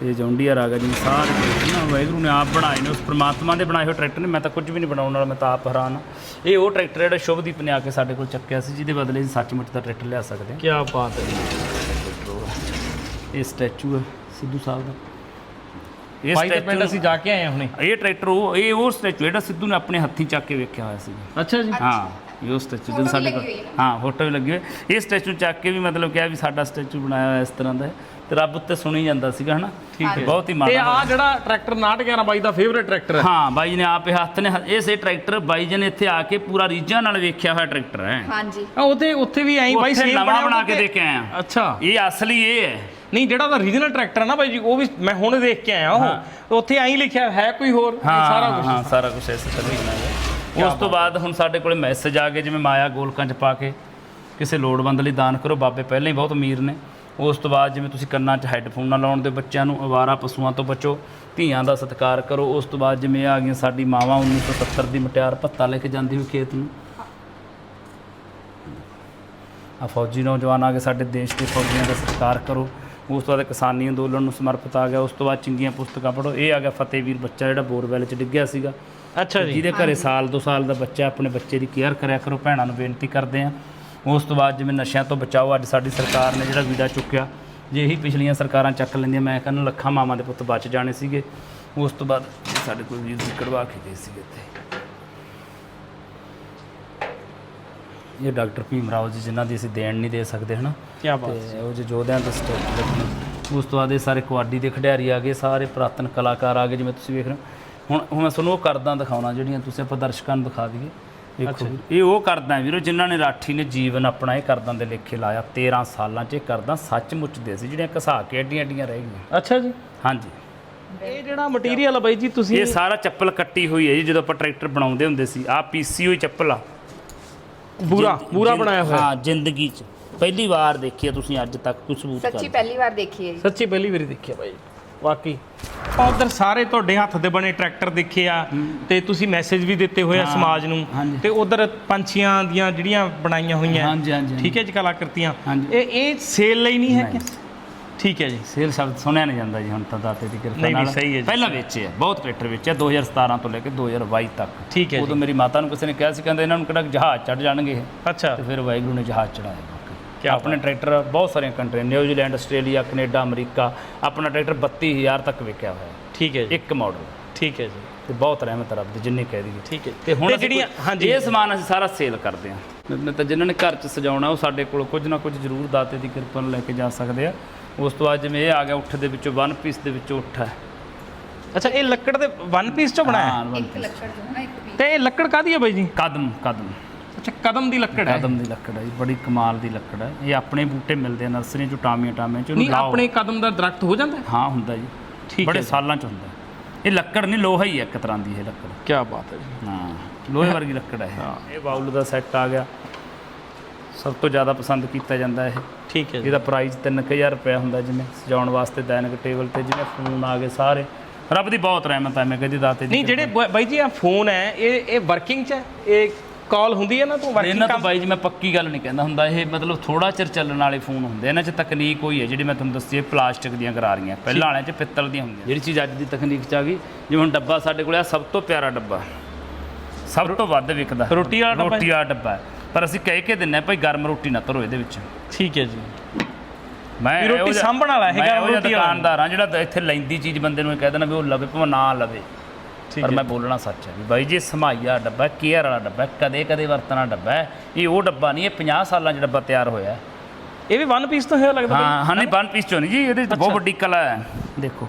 ਤੇ ਜੌਂਡੀਅਰ ਆ ਗਿਆ ਜੀ ਸਾਰੇ ਨਾ ਵਾਹਿਗੁਰੂ ਨੇ ਆਪ ਬਣਾਏ ਨੇ ਉਸ ਪ੍ਰਮਾਤਮਾ ਦੇ ਬਣਾਏ ਹੋਏ ਟਰੈਕਟਰ ਨੇ ਮੈਂ ਤਾਂ ਕੁਝ ਵੀ ਨਹੀਂ ਬਣਾਉਣ ਵਾਲਾ ਮੈਂ ਤਾਂ ਆਪ ਹੈਰਾਨ ਹਾਂ। ਇਹ ਉਹ ਟਰੈਕਟਰ ਜਿਹੜਾ ਸ਼ੁਭਦੀਪ ਨੇ ਆ ਕੇ ਸਾਡੇ ਕੋਲ ਚੱਕਿਆ ਸੀ ਜਿਹਦੇ ਬਦਲੇ ਅਸੀਂ ਸੱਚਮੁੱਚ ਦਾ ਟਰੈਕਟਰ ਲਿਆ ਸਕਦੇ ਹਾਂ। ਕੀ ਬਾਤ ਹੈ ਇਹ ਸਟੈਚੂ ਹੈ ਸਿੱਧੂ ਸਾਹਿਬ ਦਾ। ਇਹ ਬਾਈ ਦੇ ਪਿੰਡ ਅਸੀਂ ਜਾ ਕੇ ਆਏ ਹਾਂ ਹੁਣੇ। ਇਹ ਟਰੈਕਟਰ ਉਹ ਇਹ ਉਹ ਸਟੈਚੂ ਜਿਹੜਾ ਸਿੱਧੂ ਨੇ ਆਪਣੇ ਹੱਥੀਂ ਚੱਕ ਕੇ ਵੇਖਿਆ ਹੋਇਆ ਸੀ ਅੱਛਾ ਜੀ। ਹਾਂ ਇਹ ਉਹ ਸਟੈਚੂ ਜਦੋਂ ਸਾਡੇ ਕੋਲ ਹਾਂ ਫੋਟੋ ਵੀ ਲੱਗੀ ਹੋਈ ਇਹ ਸਟੈਚੂ ਚੱਕ ਕੇ ਵੀ ਮਤਲਬ ਕਿਹਾ ਵੀ ਸਾਡਾ ਸਟੈਚੂ ਬਣਾਇਆ ਹੋਇਆ ਇਸ ਤਰ੍ਹਾਂ ਦਾ ਹੈ। ਤੇ ਰੱਬ ਉੱਤੇ ਸੁਣੀ ਜਾਂਦਾ ਸੀਗਾ ਹਨਾ? ਠੀਕ ਹੈ। ਬਹੁਤ ਹੀ ਤੇ ਮਾੜਾ। ਆ ਜਿਹੜਾ ਟਰੈਕਟਰ 911 ਬਾਈ ਦਾ ਫੇਵਰੇਟ ਟਰੈਕਟਰ ਹੈ। ਹਾਂ ਬਾਈ ਨੇ ਆਪੇ ਹੱਥ ਨੇ ਇਹ ਸੇ ਟਰੈਕਟਰ ਬਾਈ ਜੀ ਨੇ ਇੱਥੇ ਆ ਕੇ ਪੂਰਾ ਰੀਝਾਂ ਨਾਲ ਵੇਖਿਆ ਹੋਇਆ ਟਰੈਕਟਰ ਹੈ। ਹਾਂਜੀ। ਆ ਉੱਥੇ ਵੀ ਐਂ ਬਾਈ ਸੇਮ ਨਵਾਂ ਬਣਾ ਉਹਦੇ ਕੇ ਤੇ- ਦੇ ਕੇ ਅੱਛਾ। ਇਹ ਅਸਲੀ ਇਹ ਹੈ। ਨਹੀਂ ਜਿਹੜਾ ਉਹਦਾ ਰੀਜਨਲ ਟਰੈਕਟਰ ਹੈ ਨਾ ਬਾਈ ਜੀ ਉਹ ਵੀ ਮੈਂ ਹੁਣ ਦੇਖ ਕੇ ਆਇਆ ਉਹ। ਉੱਥੇ ਐਂ ਲਿਖਿਆ ਹੈ ਕੋਈ ਹੋਰ? ਸਾਰਾ ਕੁਝ ਹਾਂ ਸਾਰਾ ਕੁਝ ਇਸੇ ਤਰ੍ਹਾਂ ਹੀ ਬਣਾਇਆ ਉਸ ਤੋਂ ਬਾਅਦ ਹੁਣ ਸਾਡੇ ਕੋਲੇ ਮੈਸੇਜ ਆ ਗਏ ਜਿਵੇਂ ਮਾਇਆ ਗੋਲਕਾਂ ਚ ਪਾ ਕੇ ਕਿਸੇ ਲੋੜਵੰਦ ਲਈ ਦਾਨ ਕਰੋ ਬਾਬੇ ਪਹਿਲਾਂ ਹੀ ਬਹੁਤ ਅਮੀਰ ਨੇ। ਉਸ ਤੋਂ ਬਾਅਦ ਜਿਵੇਂ ਤੁਸੀਂ ਕੰਨਾਂ 'ਚ ਹੈੱਡਫੋਨ ਨਾ ਲਾਉਣ ਦਿਓ ਬੱਚਿਆਂ ਨੂੰ ਅਵਾਰਾ ਪਸ਼ੂਆਂ ਤੋਂ ਬਚੋ ਧੀਆਂ ਦਾ ਸਤਿਕਾਰ ਕਰੋ। ਉਸ ਤੋਂ ਬਾਅਦ ਜਿਵੇਂ ਆ ਗਈਆਂ ਸਾਡੀ ਮਾਵਾਂ 1970 ਦੀ ਮਟਿਆਰ ਭੱਤਾ ਲੈ ਕੇ ਜਾਂਦੀ ਹੋਈ ਖੇਤ ਨੂੰ। ਆ ਫੌਜੀ ਨੌਜਵਾਨ ਆ ਕੇ ਸਾਡੇ ਦੇਸ਼ ਦੇ ਫੌਜੀਆਂ ਦਾ ਸਤਿਕਾਰ ਕਰੋ। ਉਸ ਤੋਂ ਬਾਅਦ ਕਿਸਾਨੀ ਅੰਦੋਲਨ ਨੂੰ ਸਮਰਪਿਤ ਆ ਗਿਆ। ਉਸ ਤੋਂ ਬਾਅਦ ਚੰਗੀਆਂ ਪੁਸਤਕਾਂ ਪੜ੍ਹੋ। ਇਹ ਆ ਗਿਆ ਫਤਿਹਵੀਰ ਬੱਚਾ ਜਿਹੜਾ ਬੋਰਵੈਲ 'ਚ ਡਿੱਗਿਆ ਸੀਗਾ। ਅੱਛਾ ਜੀ। ਜਿਹਦੇ ਘਰੇ ਸਾਲ ਦੋ ਸਾਲ ਦਾ ਬੱਚਾ ਆਪਣੇ ਬੱਚੇ ਦੀ ਕੇਅਰ ਕਰਿਆ ਕਰੋ। ਭੈਣਾਂ ਨੂੰ ਬੇਨਤੀ ਕਰਦੇ ਆ ਉਸ ਤੋਂ ਬਾਅਦ ਜਿਵੇਂ ਨਸ਼ਿਆਂ ਤੋਂ ਬਚਾਓ ਅੱਜ ਸਾਡੀ ਸਰਕਾਰ ਨੇ ਜਿਹੜਾ ਵੀੜਾ ਚੁੱਕਿਆ ਜੇ ਇਹੀ ਪਿਛਲੀਆਂ ਸਰਕਾਰਾਂ ਚੱਕ ਲੈਂਦੀਆਂ ਮੈਂ ਕਹਿੰਦਾ ਲੱਖਾਂ ਮਾਵਾਂ ਦੇ ਪੁੱਤ ਬਚ ਜਾਣੇ ਸੀਗੇ। ਉਸ ਤੋਂ ਬਾਅਦ ਸਾਡੇ ਕੋਲ ਵੀਰ ਕਢਵਾ ਕੇ ਗਏ ਸੀਗੇ ਇੱਥੇ। ਇਹ ਡਾਕਟਰ ਭੀਮ ਰਾਓ ਜੀ ਜਿਨ੍ਹਾਂ ਦੀ ਅਸੀਂ ਦੇਣ ਨਹੀਂ ਦੇ ਸਕਦੇ ਹਨਾ? ਕੀ ਬਾਤ ਤੇ ਉਹ ਜੋ ਯੋਧਿਆਂ ਦੇ ਰੱਖਣੇ ਉਸ ਤੋਂ ਬਾਅਦ ਇਹ ਸਾਰੇ ਕੁਆਡੀ ਦੇ ਖਿਡਾਰੀ ਆ ਗਏ ਸਾਰੇ ਪੁਰਾਤਨ ਕਲਾਕਾਰ ਆ ਗਏ ਜਿਵੇਂ ਤੁਸੀਂ ਵੇਖ ਰਹੇ ਹੋ। ਹੁਣ ਹੁਣ ਮੈਂ ਤੁਹਾਨੂੰ ਉਹ ਕਰਦਾਂ ਦਿਖਾਉਣਾ ਜਿਹੜੀਆਂ ਤੁਸੀਂ ਆਪਾਂ ਦਰਸ਼ਕਾਂ ਨੂੰ ਦਿਖਾ ਦਈਏ। ਦੇਖੋ। ਇਹ ਉਹ ਕਰਦਾਂ ਵੀਰੋ ਜਿਨ੍ਹਾਂ ਨੇ ਰਾਠੀ ਨੇ ਜੀਵਨ ਆਪਣਾ ਇਹ ਕਰਦਾਂ ਦੇ ਲੇਖੇ ਲਾਇਆ। 13 ਸਾਲਾਂ 'ਚ ਇਹ ਕਰਦਾਂ ਸੱਚਮੁੱਚ ਦੇ ਸੀ ਜਿਹੜੀਆਂ ਘਸਾ ਕੇ ਅੱਡੀਆਂ ਅੱਡੀਆਂ ਰਹਿ ਗਈਆਂ। ਅੱਛਾ ਜੀ। ਹਾਂਜੀ। ਇਹ ਜਿਹੜਾ ਮਟੀਰੀਅਲ ਆ ਬਾਈ ਜੀ ਤੁਸੀਂ ਇਹ ਸਾਰਾ ਚੱਪਲ ਕੱਟੀ ਹੋਈ ਹੈ ਜੀ ਜਦੋਂ ਆਪਾਂ ਟਰੈਕਟਰ ਬਣਾਉਂਦੇ ਹੁੰਦੇ ਸੀ। ਆ ਪੀਸੀ ਹੋਈ ਚੱਪਲ ਆ। ਬੂਰਾ ਬੂਰਾ ਬਣਾਇਆ ਹੋਇਆ। ਹਾਂ ਜ਼ਿੰਦਗੀ 'ਚ। ਪਹਿਲੀ ਵਾਰ ਦੇਖੀ ਆ ਤੁਸੀਂ ਅੱਜ ਤੱਕ ਕੋਈ ਸਬੂਤ ਕਰ ਸੱਚੀ ਪਹਿਲੀ ਵਾਰ ਦੇਖੀ ਹੈ ਜੀ। ਸੱਚੀ ਪਹਿਲੀ ਵਾਰੀ ਦੇਖਿਆ ਬਾਈ। ਵਾਕਈ ਉਧਰ ਸਾਰੇ ਤੁਹਾਡੇ ਹੱਥ ਦੇ ਬਣੇ ਟਰੈਕਟਰ ਦੇਖੇ ਆ ਤੇ ਤੁਸੀਂ ਮੈਸੇਜ ਵੀ ਦਿੱਤੇ ਹੋਏ ਆ ਸਮਾਜ ਨੂੰ। ਤੇ ਉਧਰ ਪੰਛੀਆਂ ਦੀਆਂ ਜਿਹੜੀਆਂ ਬਣਾਈਆਂ ਹੋਈਆਂ ਠੀਕ ਹੈ ਜੀ ਕਲਾਕ੍ਰਿਤੀਆਂ। ਇਹ ਇਹ ਸੇਲ ਲਈ ਨਹੀਂ ਹੈ। ਕਿ ਠੀਕ ਹੈ ਜੀ ਸੇਲ ਸ਼ਬਦ ਸੁਣਿਆ ਨਹੀਂ ਜਾਂਦਾ ਜੀ ਹੁਣ ਤਾਂ ਦਾਤੇ ਦੀ ਕਿਰਪਾ ਨਾਲ ਸਹੀ ਹੈ ਪਹਿਲਾਂ। ਵੇਚੇ ਆ ਬਹੁਤ ਟਰੈਕਟਰ ਵੇਚੇ ਆ 2017 ਤੋਂ ਲੈ ਕੇ 2022 ਤੱਕ ਠੀਕ ਹੈ ਉਦੋਂ ਮੇਰੀ ਮਾਤਾ ਨੂੰ ਕਿਸੇ ਨੇ ਕਿਹਾ ਸੀ ਕਹਿੰਦੇ ਇਹਨਾਂ ਨੂੰ ਕਿਹੜਾ ਜਹਾਜ਼ ਚੜ ਜਾਣਗੇ। ਅੱਛਾ ਤੇ ਫਿਰ ਵਾਹਿਗੁਰੂ ਨੇ ਜਹਾਜ਼ ਚੜਾਇਆ ਕਿਆ ਆਪਣੇ ਟਰੈਕਟਰ ਬਹੁਤ ਸਾਰੀਆਂ ਕੰਟਰੀਆਂ New Zealand Australia Canada America ਆਪਣਾ ਟਰੈਕਟਰ 32000 ਤੱਕ ਵਿਕਿਆ ਹੋਇਆ। ਠੀਕ ਹੈ ਜੀ। ਇੱਕ ਮਾਡਲ ਠੀਕ ਹੈ ਜੀ। ਤੇ ਬਹੁਤ ਰਹਿਮਤ ਰੱਬ ਦੀ ਜਿੰਨੀ ਕਹਿ ਦਈਏ। ਠੀਕ ਹੈ। ਤੇ ਹੁਣ ਤੇ ਜਿਹੜੀਆਂ ਹਾਂਜੀ। ਇਹ ਸਮਾਨ ਅਸੀਂ ਸਾਰਾ ਸੇਲ ਕਰਦੇ ਹਾਂ। ਤਾਂ ਜਿਨ੍ਹਾਂ ਨੇ ਘਰ 'ਚ ਸਜਾਉਣਾ ਉਹ ਸਾਡੇ ਕੋਲ ਕੁਝ ਨਾ ਕੁਝ ਜ਼ਰੂਰ ਦਾਤੇ ਦੀ ਕਿਰਪਾ ਨਾਲ ਲੈ ਕੇ ਜਾ ਸਕਦੇ ਆ। ਉਸ ਤੋਂ ਬਾਅਦ ਜਿਵੇਂ ਇਹ ਆ ਗਿਆ ਉੱਠ ਦੇ ਵਿੱਚੋਂ ਵਨ ਪੀਸ ਦੇ ਵਿੱਚੋਂ ਉੱਠ ਹੈ। ਅੱਛਾ ਇਹ ਲੱਕੜ ਦੇ ਵਨ ਪੀਸ ਚੋਂ ਬਣਾਇਆ? ਹੈ? ਹਾਂ, one ਇੱਕ ਲੱਕੜ ਜੋ ਨਾ ਇੱਕ ਵੀ ਤੇ ਇਹ ਲੱਕੜ ਕਾਦੀ ਹੈ ਬਾਈ ਜੀ? ਕਦਮ ਕਦਮ। ਅੱਛਾ ਕਦਮ ਦੀ ਲੱਕੜ ਹੈ। ਕਦਮ ਦੀ ਲੱਕੜ ਹੈ ਜੀ ਬੜੀ ਕਮਾਲ ਦੀ ਲੱਕੜ ਹੈ। ਇਹ ਆਪਣੇ ਬੂਟੇ ਮਿਲਦੇ ਆ ਨਰਸਰੀ ਚੋਂ ਟਾਮੀਆਂ ਟਾਮੀਆਂ ਚ ਨਹੀਂ ਲਾਓ। ਆਪਣੇ ਕਦਮ ਦਾ ਦਰਖਤ ਹੋ ਜਾਂਦਾ ਹੈ? ਹਾਂ ਹੁੰਦਾ ਜੀ। ਠੀਕ ਬੜੇ ਹੈ। ਸਾਲਾਂ ਚ ਹੁੰਦਾ ਇਹ ਲੱਕੜ ਨਹੀਂ ਲੋਹਾ ਹੀ ਹੈ ਇੱਕ ਤਰ੍ਹਾਂ ਦੀ ਇਹ ਲੱਕੜ। ਕੀ ਬਾਤ ਹੈ ਜੀ। ਹਾਂ ਲੋਹੇ ਵਰਗੀ ਲੱਕੜ ਹੈ ਇਹ। ਇਹ ਬਾਉਲ ਦਾ ਸੈੱਟ ਆ ਗਿਆ। ਸਭ ਤੋਂ ਜ਼ਿਆਦਾ ਪਸੰਦ ਕੀਤਾ ਜਾਂਦਾ ਇਹ। ਠੀਕ ਹੈ ਜੀ। ਇਹਦਾ ਪ੍ਰਾਈਸ 3000 ਰੁਪਏ ਹੁੰਦਾ ਜਿਵੇਂ ਸਜਾਉਣ ਵਾਸਤੇ ਡਾਈਨਿੰਗ ਟੇਬਲ ਤੇ ਜਿਵੇਂ ਫੋਨ ਆ ਗਏ ਸਾਰੇ। ਰੱਬ ਦੀ ਬਹੁਤ ਰਹਿਮਤ ਹੈ ਮੈਂ ਕਹਿੰਦੀ ਦਾਤੇ ਦੀ ਨਹੀਂ ਜਿਹੜੇ ਬ- ਬਾਈ ਜੀ ਆ ਫੋਨ ਹੈ ਇਹ ਇਹ ਵਰਕਿੰਗ ਚ ਹੈ? ਇਹ ਕਾਲ ਹੁੰਦੀ ਹੈ ਨਾ ਤੂੰ ਵਰਕਿੰਗ ਇਹਨਾਂ ਤੋਂ ਬਾਈ ਜੀ ਮੈਂ ਪੱਕੀ ਗੱਲ ਨਹੀਂ ਕਹਿੰਦਾ ਹੁੰਦਾ ਇਹ ਮਤਲਬ ਥੋੜਾ ਚਿਰ ਚੱਲਣ ਵਾਲੇ ਫੋਨ ਹੁੰਦੇ ਇਹਨਾਂ 'ਚ ਤਕਨੀਕ ਹੋਈ ਹੈ ਜਿਹੜੀ ਮੈਂ ਤੁਹਾਨੂੰ ਦੱਸੀ ਹੈ ਪਲਾਸਟਿਕ ਦੀਆਂ ਗਰਾਰੀਆਂ ਪਹਿਲਾਂ ਵਾਲਿਆਂ 'ਚ ਪਿੱਤਲ ਦੀਆਂ ਹੁੰਦੀਆਂ। ਜਿਹੜੀ ਚੀਜ਼ ਅੱਜ ਦੀ ਤਕਨੀਕ 'ਚ ਆ ਗਈ ਜਿਵੇਂ ਹੁਣ ਡੱਬਾ ਸਾਡੇ ਕੋਲ ਆ ਸਭ ਤੋਂ ਪਿਆਰਾ ਡੱਬਾ। ਸਭ ਤੋਂ ਵੱਧ ਵਿਕਦਾ। ਰੋਟੀ ਵਾਲਾ ਡੱਬਾ ਰੋਟੀ ਵਾਲਾ ਡੱਬਾ। ਪਰ ਅਸੀਂ ਕਹਿ ਕੇ ਦਿੰਨੇ ਭਾਈ ਗਰਮ ਰੋਟੀ ਨਾ ਧਰੋ ਇਹਦੇ ਵਿੱਚ। ਠੀਕ ਹੈ ਜੀ। ਮੈਂ ਰੋਟੀ ਸਾਂਭਣ ਵਾਲਾ ਹੈਗਾ, ਰੋਟੀ। ਦੁਕਾਨਦਾਰ ਜਿਹੜਾ ਇੱਥੇ ਲੈਂਦੀ ਚੀਜ਼ ਬੰਦੇ ਨੂੰ ਇਹ ਕਹਿ ਦੇਣਾ ਵੀ ਉਹ ਲਵੇ ਭਾਵੇਂ ਨਾ ਲਵੇ। ਪਰ ਮੈਂ ਬੋਲਣਾ ਸੱਚ ਹੈ ਵੀ ਬਾਈ ਜੀ ਸਮਾਈਆ ਡੱਬਾ ਕੇਅਰ ਵਾਲਾ ਡੱਬਾ ਕਦੇ ਕਦੇ ਵਰਤਣਾ ਡੱਬਾ ਇਹ ਉਹ ਡੱਬਾ ਨਹੀਂ ਇਹ 50 ਸਾਲਾਂ 'ਚ ਡੱਬਾ ਤਿਆਰ ਹੋਇਆ। ਇਹ ਵੀ ਵਨ ਪੀਸ ਤੋਂ ਹੈ ਲੱਗਦਾ ਹਾਂ ਹਾਂ ਨਹੀਂ ਵਨ ਪੀਸ ਚੋਂ ਨਹੀਂ ਜੀ ਇਹਦੇ 'ਚ ਬਹੁਤ। ਵੱਡੀ ਕਲਾ ਹੈ ਦੇਖੋ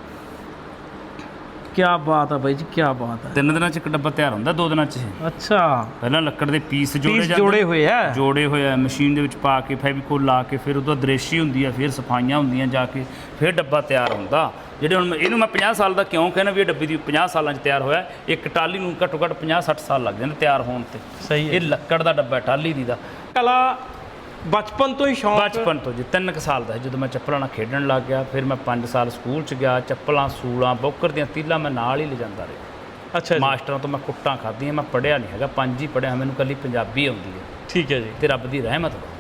ਕੀ ਬਾਤ ਹੈ ਬਾਈ ਜੀ ਕੀ ਬਾਤ ਹੈ ਤਿੰਨ ਦਿਨਾਂ 'ਚ ਇੱਕ ਡੱਬਾ ਤਿਆਰ ਹੁੰਦਾ ਦੋ ਦਿਨਾਂ 'ਚ। ਅੱਛਾ। ਪਹਿਲਾਂ ਲੱਕੜ ਦੇ ਪੀਸ ਜੋੜੇ ਪੀਸ ਜਾਂਦੇ ਜੋੜੇ ਹੋਏ ਆ? ਜੋੜੇ ਹੋਏ ਆ ਮਸ਼ੀਨ ਦੇ ਵਿੱਚ ਪਾ ਕੇ ਫੈਵੀਕੋਲ ਲਾ ਕੇ ਫਿਰ ਉਹਦਾ ਦ੍ਰੇਸ਼ੀ ਹੁੰਦੀ ਆ ਫਿਰ ਸਫਾਈਆਂ ਹੁੰਦੀਆਂ ਜਾ ਕੇ ਫਿਰ ਡੱਬਾ ਤਿਆਰ ਹੁੰਦਾ। ਜਿਹੜੇ ਹੁਣ ਇਹਨੂੰ ਮੈਂ 50 ਸਾਲ ਦਾ ਕਿਉਂ ਕਹਿੰਦਾ ਵੀ ਇਹ ਡੱਬੇ ਦੀ 50 ਸਾਲਾਂ 'ਚ ਤਿਆਰ ਹੋਇਆ। ਇੱਕ ਟਾਲੀ ਨੂੰ ਘੱਟੋ ਘੱਟ 50 60 ਸਾਲ ਲੱਗ ਜਾਂਦੇ ਤਿਆਰ ਹੋਣ ਤੇ। ਸਹੀ ਹੈ ਇਹ ਲੱਕੜ ਦਾ ਡੱਬਾ ਟਾਲੀ ਦੀ ਦਾ। ਕਲਾ ਬਚਪਨ ਤੋਂ ਹੀ ਸ਼ੌਂਕ। ਬਚਪਨ ਤੋਂ ਜੀ 3 ਕੁ ਸਾਲ ਦਾ ਜਦੋਂ ਮੈਂ ਚੱਪਲਾਂ ਨਾਲ ਖੇਡਣ ਲੱਗ ਗਿਆ ਫਿਰ ਮੈਂ 5 ਸਾਲ ਸਕੂਲ 'ਚ ਗਿਆ ਚੱਪਲਾਂ ਸੂਲਾਂ ਬੋਕਰ ਦੀਆਂ ਤੀਲਾਂ ਮੈਂ ਨਾਲ ਹੀ ਲਿਜਾਂਦਾ ਰਿਹਾ। ਅੱਛਾ ਜੀ। ਮਾਸਟਰਾਂ ਤੋਂ ਮੈਂ ਕੁੱਟਾਂ ਖਾਧੀਆਂ ਮੈਂ ਪੜਿਆ ਨਹੀਂ ਹੈਗਾ ਪੰਜ ਹੀ ਪੜਿਆ ਮੈਨੂੰ ਕੱਲੀ ਪੰਜਾਬੀ ਆਉਂਦੀ ਹੈ। ਠੀਕ ਹੈ ਜੀ। ਤੇ ਰੱਬ ਦੀ ਰਹਿਮਤ ਬਹੁਤ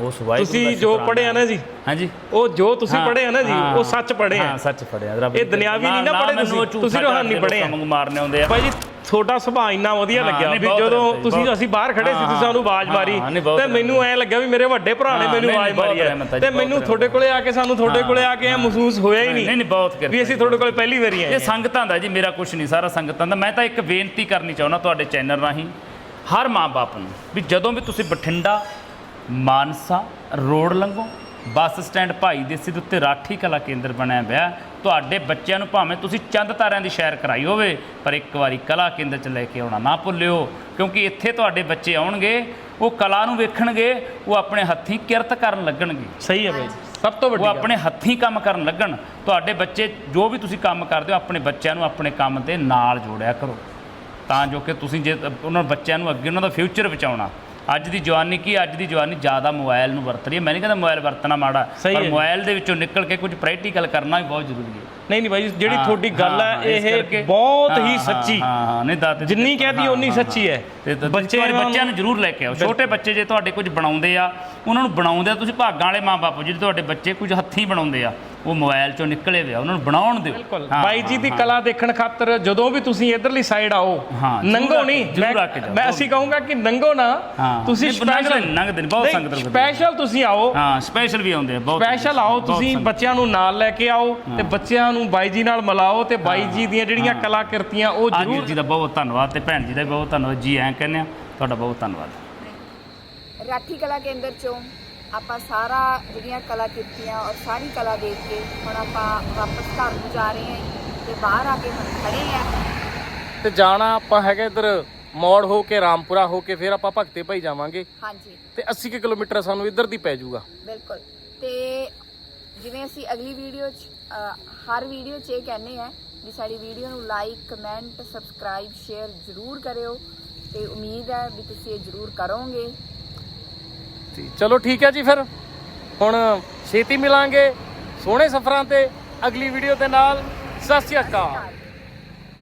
ਉਸ ਵਾਹਿਗੁਰੂ ਤੁਸੀਂ ਜੋ ਸ਼ੁਕਰਾਨਾ ਪੜ੍ਹੇ ਆ ਨਾ ਜੀ। ਹਾਂਜੀ। ਉਹ ਜੋ ਤੁਸੀਂ ਹਾਂ, ਪੜ੍ਹੇ ਆ ਨਾ ਜੀ ਉਹ ਸੱਚ ਪੜ੍ਹੇ ਆ। ਹਾਂ ਸੱਚ ਪੜਿਆ ਰੱਬ ਇਹ ਦੁਨਿਆਵੀ ਨਹੀਂ ਨਾ ਪੜ੍ਹੇ ਮੈਨੂੰ ਤੁਸੀਂ, ਤੁਸੀਂ ਰੂਹਾਨੀ ਕਰਕੇ ਪੜ੍ਹੇ ਆ। ਲੋਕਾਂ ਵਾਂਗੂ ਮਾਰਨੇ ਆਉਂਦੇ ਆ। ਭਾਈ ਜੀ ਤੁਹਾਡਾ ਸੁਭਾਅ ਇੰਨਾ ਵਧੀਆ ਲੱਗਿਆ ਵੀ ਜਦੋਂ ਤੁਸੀਂ। ਅਸੀਂ ਬਾਹਰ ਖੜੇ ਸੀ ਤੁਸੀਂ ਸਾਨੂੰ ਆਵਾਜ਼ ਮਾਰੀ। ਤੇ ਮੈਨੂੰ ਐ ਲੱਗਿਆ ਵੀ ਮੇਰੇ ਵੱਡੇ ਭਰਾ ਨੇ ਮੈਨੂੰ ਆਵਾਜ਼ ਮਾਰੀ ਹੈ। ਤੇ ਮੈਨੂੰ ਤੁਹਾਡੇ ਕੋਲੇ ਆ ਕੇ ਸਾਨੂੰ ਤੁਹਾਡੇ ਕੋਲੇ ਆ ਕੇ ਐ ਮਹਿਸੂਸ ਹੋਇਆ ਹੀ ਨਹੀਂ ਨਹੀਂ ਨਹੀਂ ਬਹੁਤ ਕਿਰਪਾ ਵੀ ਅਸੀਂ ਤੁਹਾਡੇ ਕੋਲੇ ਪਹਿਲੀ ਵਾਰੀ ਆਏ ਇਹ। ਸੰਗਤਾਂ ਦਾ ਜੀ ਮੇਰਾ ਕੁਝ ਨਹੀਂ ਸਾਰਾ ਸੰਗਤਾਂ ਦਾ। ਮੈਂ ਤਾਂ ਇੱਕ ਬੇਨਤੀ ਕਰਨੀ ਚਾਹੁੰਦਾ ਤੁਹਾਡੇ ਚੈਨਲ ਰਾਹੀਂ ਹਰ ਮਾਂ-ਬਾਪ ਨੂੰ ਵੀ ਜਦੋਂ ਵੀ ਤੁਸੀਂ ਬਠਿੰਡਾ ਮਾਨਸਾ ਰੋਡ ਲੰਘੋ ਬੱਸ ਸਟੈਂਡ ਭਾਈ ਦੇਸੀ ਦੇ ਉੱਤੇ ਰਾਠੀ ਕਲਾ ਕੇਂਦਰ ਬਣਿਆ ਹੋਇਆ ਤੁਹਾਡੇ ਬੱਚਿਆਂ ਨੂੰ ਭਾਵੇਂ ਤੁਸੀਂ ਚੰਦ ਤਾਰਿਆਂ ਦੀ ਸੈਰ ਕਰਾਈ ਹੋਵੇ ਪਰ ਇੱਕ ਵਾਰੀ ਕਲਾ ਕੇਂਦਰ 'ਚ ਲੈ ਕੇ ਆਉਣਾ ਨਾ ਭੁੱਲਿਓ ਕਿਉਂਕਿ ਇੱਥੇ ਤੁਹਾਡੇ ਬੱਚੇ ਆਉਣਗੇ ਉਹ ਕਲਾ ਨੂੰ ਵੇਖਣਗੇ ਉਹ ਆਪਣੇ ਹੱਥੀਂ ਕਿਰਤ ਕਰਨ ਲੱਗਣਗੇ। ਸਹੀ ਹੈ ਭਾਈ ਸਭ ਤੋਂ ਵੱਡੀ ਉਹ। ਆਪਣੇ ਹੱਥੀਂ ਕੰਮ ਕਰਨ ਲੱਗਣ। ਤੁਹਾਡੇ ਬੱਚੇ ਜੋ ਵੀ ਤੁਸੀਂ ਕੰਮ ਕਰਦੇ ਹੋ ਆਪਣੇ ਬੱਚਿਆਂ ਨੂੰ ਆਪਣੇ ਕੰਮ ਦੇ ਨਾਲ ਜੋੜਿਆ ਕਰੋ। ਤਾਂ ਜੋ ਕਿ ਤੁਸੀਂ ਜੇ ਉਹਨਾਂ ਬੱਚਿਆਂ ਨੂੰ ਅੱਗੇ ਉਹਨਾਂ ਦਾ ਫਿਊਚਰ ਬਚਾਉਣਾ। ਅੱਜ ਦੀ ਜਵਾਨੀ ਕੀ ਅੱਜ ਦੀ ਜਵਾਨੀ ਜ਼ਿਆਦਾ ਮੋਬਾਈਲ ਨੂੰ ਵਰਤ ਰਹੀ ਹੈ। ਮੈਂ ਨਹੀਂ ਕਹਿੰਦਾ ਮੋਬਾਈਲ ਵਰਤਣਾ ਮਾੜਾ ਪਰ। ਮੋਬਾਈਲ ਦੇ ਵਿੱਚੋਂ ਨਿਕਲ ਕੇ ਕੁਝ ਪ੍ਰੈਕਟੀਕਲ ਕਰਨਾ ਵੀ ਬਹੁਤ ਜ਼ਰੂਰੀ ਹੈ। ਨਹੀਂ ਨਹੀਂ ਭਾਈ ਜੀ, ਜਿਹੜੀ ਤੁਹਾਡੀ ਗੱਲ ਹਾਂ, ਇਹ ਬਹੁਤ ਹਾਂ, ਸੱਚੀ। ਹਾਂ ਹਾਂ ਨਹੀਂ ਦਾਤੇ ਜਿੰਨੀ ਕਹਤੀ ਉਨੀ ਸੱਚੀ ਹੈ। ਬੱਚੇ ਬੱਚਿਆਂ ਨੂੰ- ਨੂੰ ਜ਼ਰੂਰ ਲੈ ਕੇ ਆਓ। ਛੋਟੇ ਬੱਚੇ ਜੇ ਤੁਹਾਡੇ ਕੁਝ ਬਣਾਉਂਦੇ ਆ ਉਹਨਾਂ ਨੂੰ ਬਣਾਉਂਦੇ ਆ ਤੁਸੀਂ ਭਾਗਾਂ ਵਾਲੇ ਮਾਪੇ ਜਿਹੜੇ ਤੁਹਾਡੇ ਬੱਚੇ ਕੁਝ ਹੱਥੀਂ ਬਣਾਉਂਦੇ ਆ ਉਹ ਮੋਬਾਈਲ ਚੋਂ ਨਿਕਲੇ ਵੇ ਆ ਉਹਨਾਂ ਨੂੰ ਬਣਾਉਣ ਦਿਓ। ਬਾਈ ਜੀ ਦੀ ਕਲਾ ਦੇਖਣ ਖਾਤਰ ਜਦੋਂ ਵੀ ਤੁਸੀਂ ਇਧਰਲੀ ਸਾਈਡ ਆਓ ਨੰਗੋ ਨਹੀਂ ਮੈਂ- ਅਸੀਂ ਕਹੂੰਗਾ ਕਿ ਨੰਗੋ ਨਾ। ਤੁਸੀਂ ਸਪੈਸ਼ਲ ਨੰਗਦੇ ਨਹੀਂ, ਬਹੁਤ ਸੰਗਤ। ਸਪੈਸ਼ਲ ਤੁਸੀਂ ਆਓ। ਹਾਂ ਸਪੈਸ਼ਲ ਵੀ ਆਉਂਦੇ ਆ ਬਹੁਤ ਸਪੈਸ਼ਲ ਆਓ ਤੁਸੀਂ। ਬੱਚਿਆਂ ਨੂੰ ਨਾਲ ਲੈ ਕੇ ਆਓ ਤੇ ਬੱਚਿਆਂ ਨੂੰ ਬਾਈ ਜੀ ਨਾਲ ਮਿਲਾਓ ਤੇ ਬਾਈ ਜੀ ਦੀਆਂ ਜਿਹੜੀਆਂ। ਕਲਾਕ੍ਰਿਤੀਆਂ ਉਹ ਜ਼ਰੂਰ ਜੀ ਦਾ ਬਹੁਤ ਧੰਨਵਾਦ ਤੇ ਭੈਣ ਜੀ ਦਾ ਵੀ ਬਹੁਤ ਧੰਨਵਾਦ ਜੀ ਐਂ ਕਹਿੰਦੇ ਆ ਤੁਹਾਡਾ ਬਹੁਤ ਧੰਨਵਾਦ। ਰਾਠੀ ਕਲਾ ਕੇਂਦਰ ਚੋਂ ਆਪਾਂ ਸਾਰਾ ਜਿਹੜੀਆਂ ਕਲਾ ਕੀਤੀਆਂ ਔਰ ਸਾਰੀ ਕਲਾ ਦੇਖ ਕੇ ਹੁਣ ਆਪਾਂ ਵਾਪਸ ਘਰ ਨੂੰ ਜਾ ਰਹੇ ਹਾਂ ਤੇ ਬਾਹਰ ਆ ਕੇ ਹੁਣ ਖੜੇ ਆ ਤੇ ਜਾਣਾ ਆਪਾਂ ਹੈਗਾ ਇਧਰ ਮੋੜ ਹੋ ਕੇ ਰਾਮਪੁਰਾ ਹੋ ਕੇ ਫਿਰ ਆਪਾਂ ਭਗਤੇ ਭਾਈ ਜਾਵਾਂਗੇ। ਹਾਂਜੀ। ਤੇ 80 ਕੁ ਕਿਲੋਮੀਟਰ ਸਾਨੂੰ ਇਧਰ ਦੀ ਪੈ ਜਾਊਗਾ। ਬਿਲਕੁਲ। ਤੇ ਜਿਵੇਂ ਅਸੀਂ ਅਗਲੀ ਵੀਡੀਓ 'ਚ ਹਰ ਵੀਡੀਓ 'ਚ ਇਹ ਕਹਿੰਦੇ ਆ ਵੀ ਸਾਡੀ ਵੀਡੀਓ ਨੂੰ ਲਾਈਕ ਕਮੈਂਟ ਸਬਸਕ੍ਰਾਈਬ ਸ਼ੇਅਰ ਜ਼ਰੂਰ ਕਰਿਓ ਤੇ ਉਮੀਦ ਹੈ ਵੀ ਤੁਸੀਂ ਇਹ ਜ਼ਰੂਰ ਕਰੋਗੇ। ਚਲੋ ਠੀਕ ਹੈ ਜੀ ਫਿਰ। ਹੁਣ ਛੇਤੀ ਮਿਲਾਂਗੇ ਸੋਹਣੇ ਸਫ਼ਰਾਂ ਤੇ ਅਗਲੀ ਵੀਡੀਓ ਦੇ ਨਾਲ। ਸਤਿ ਸ਼੍ਰੀ ਅਕਾਲ।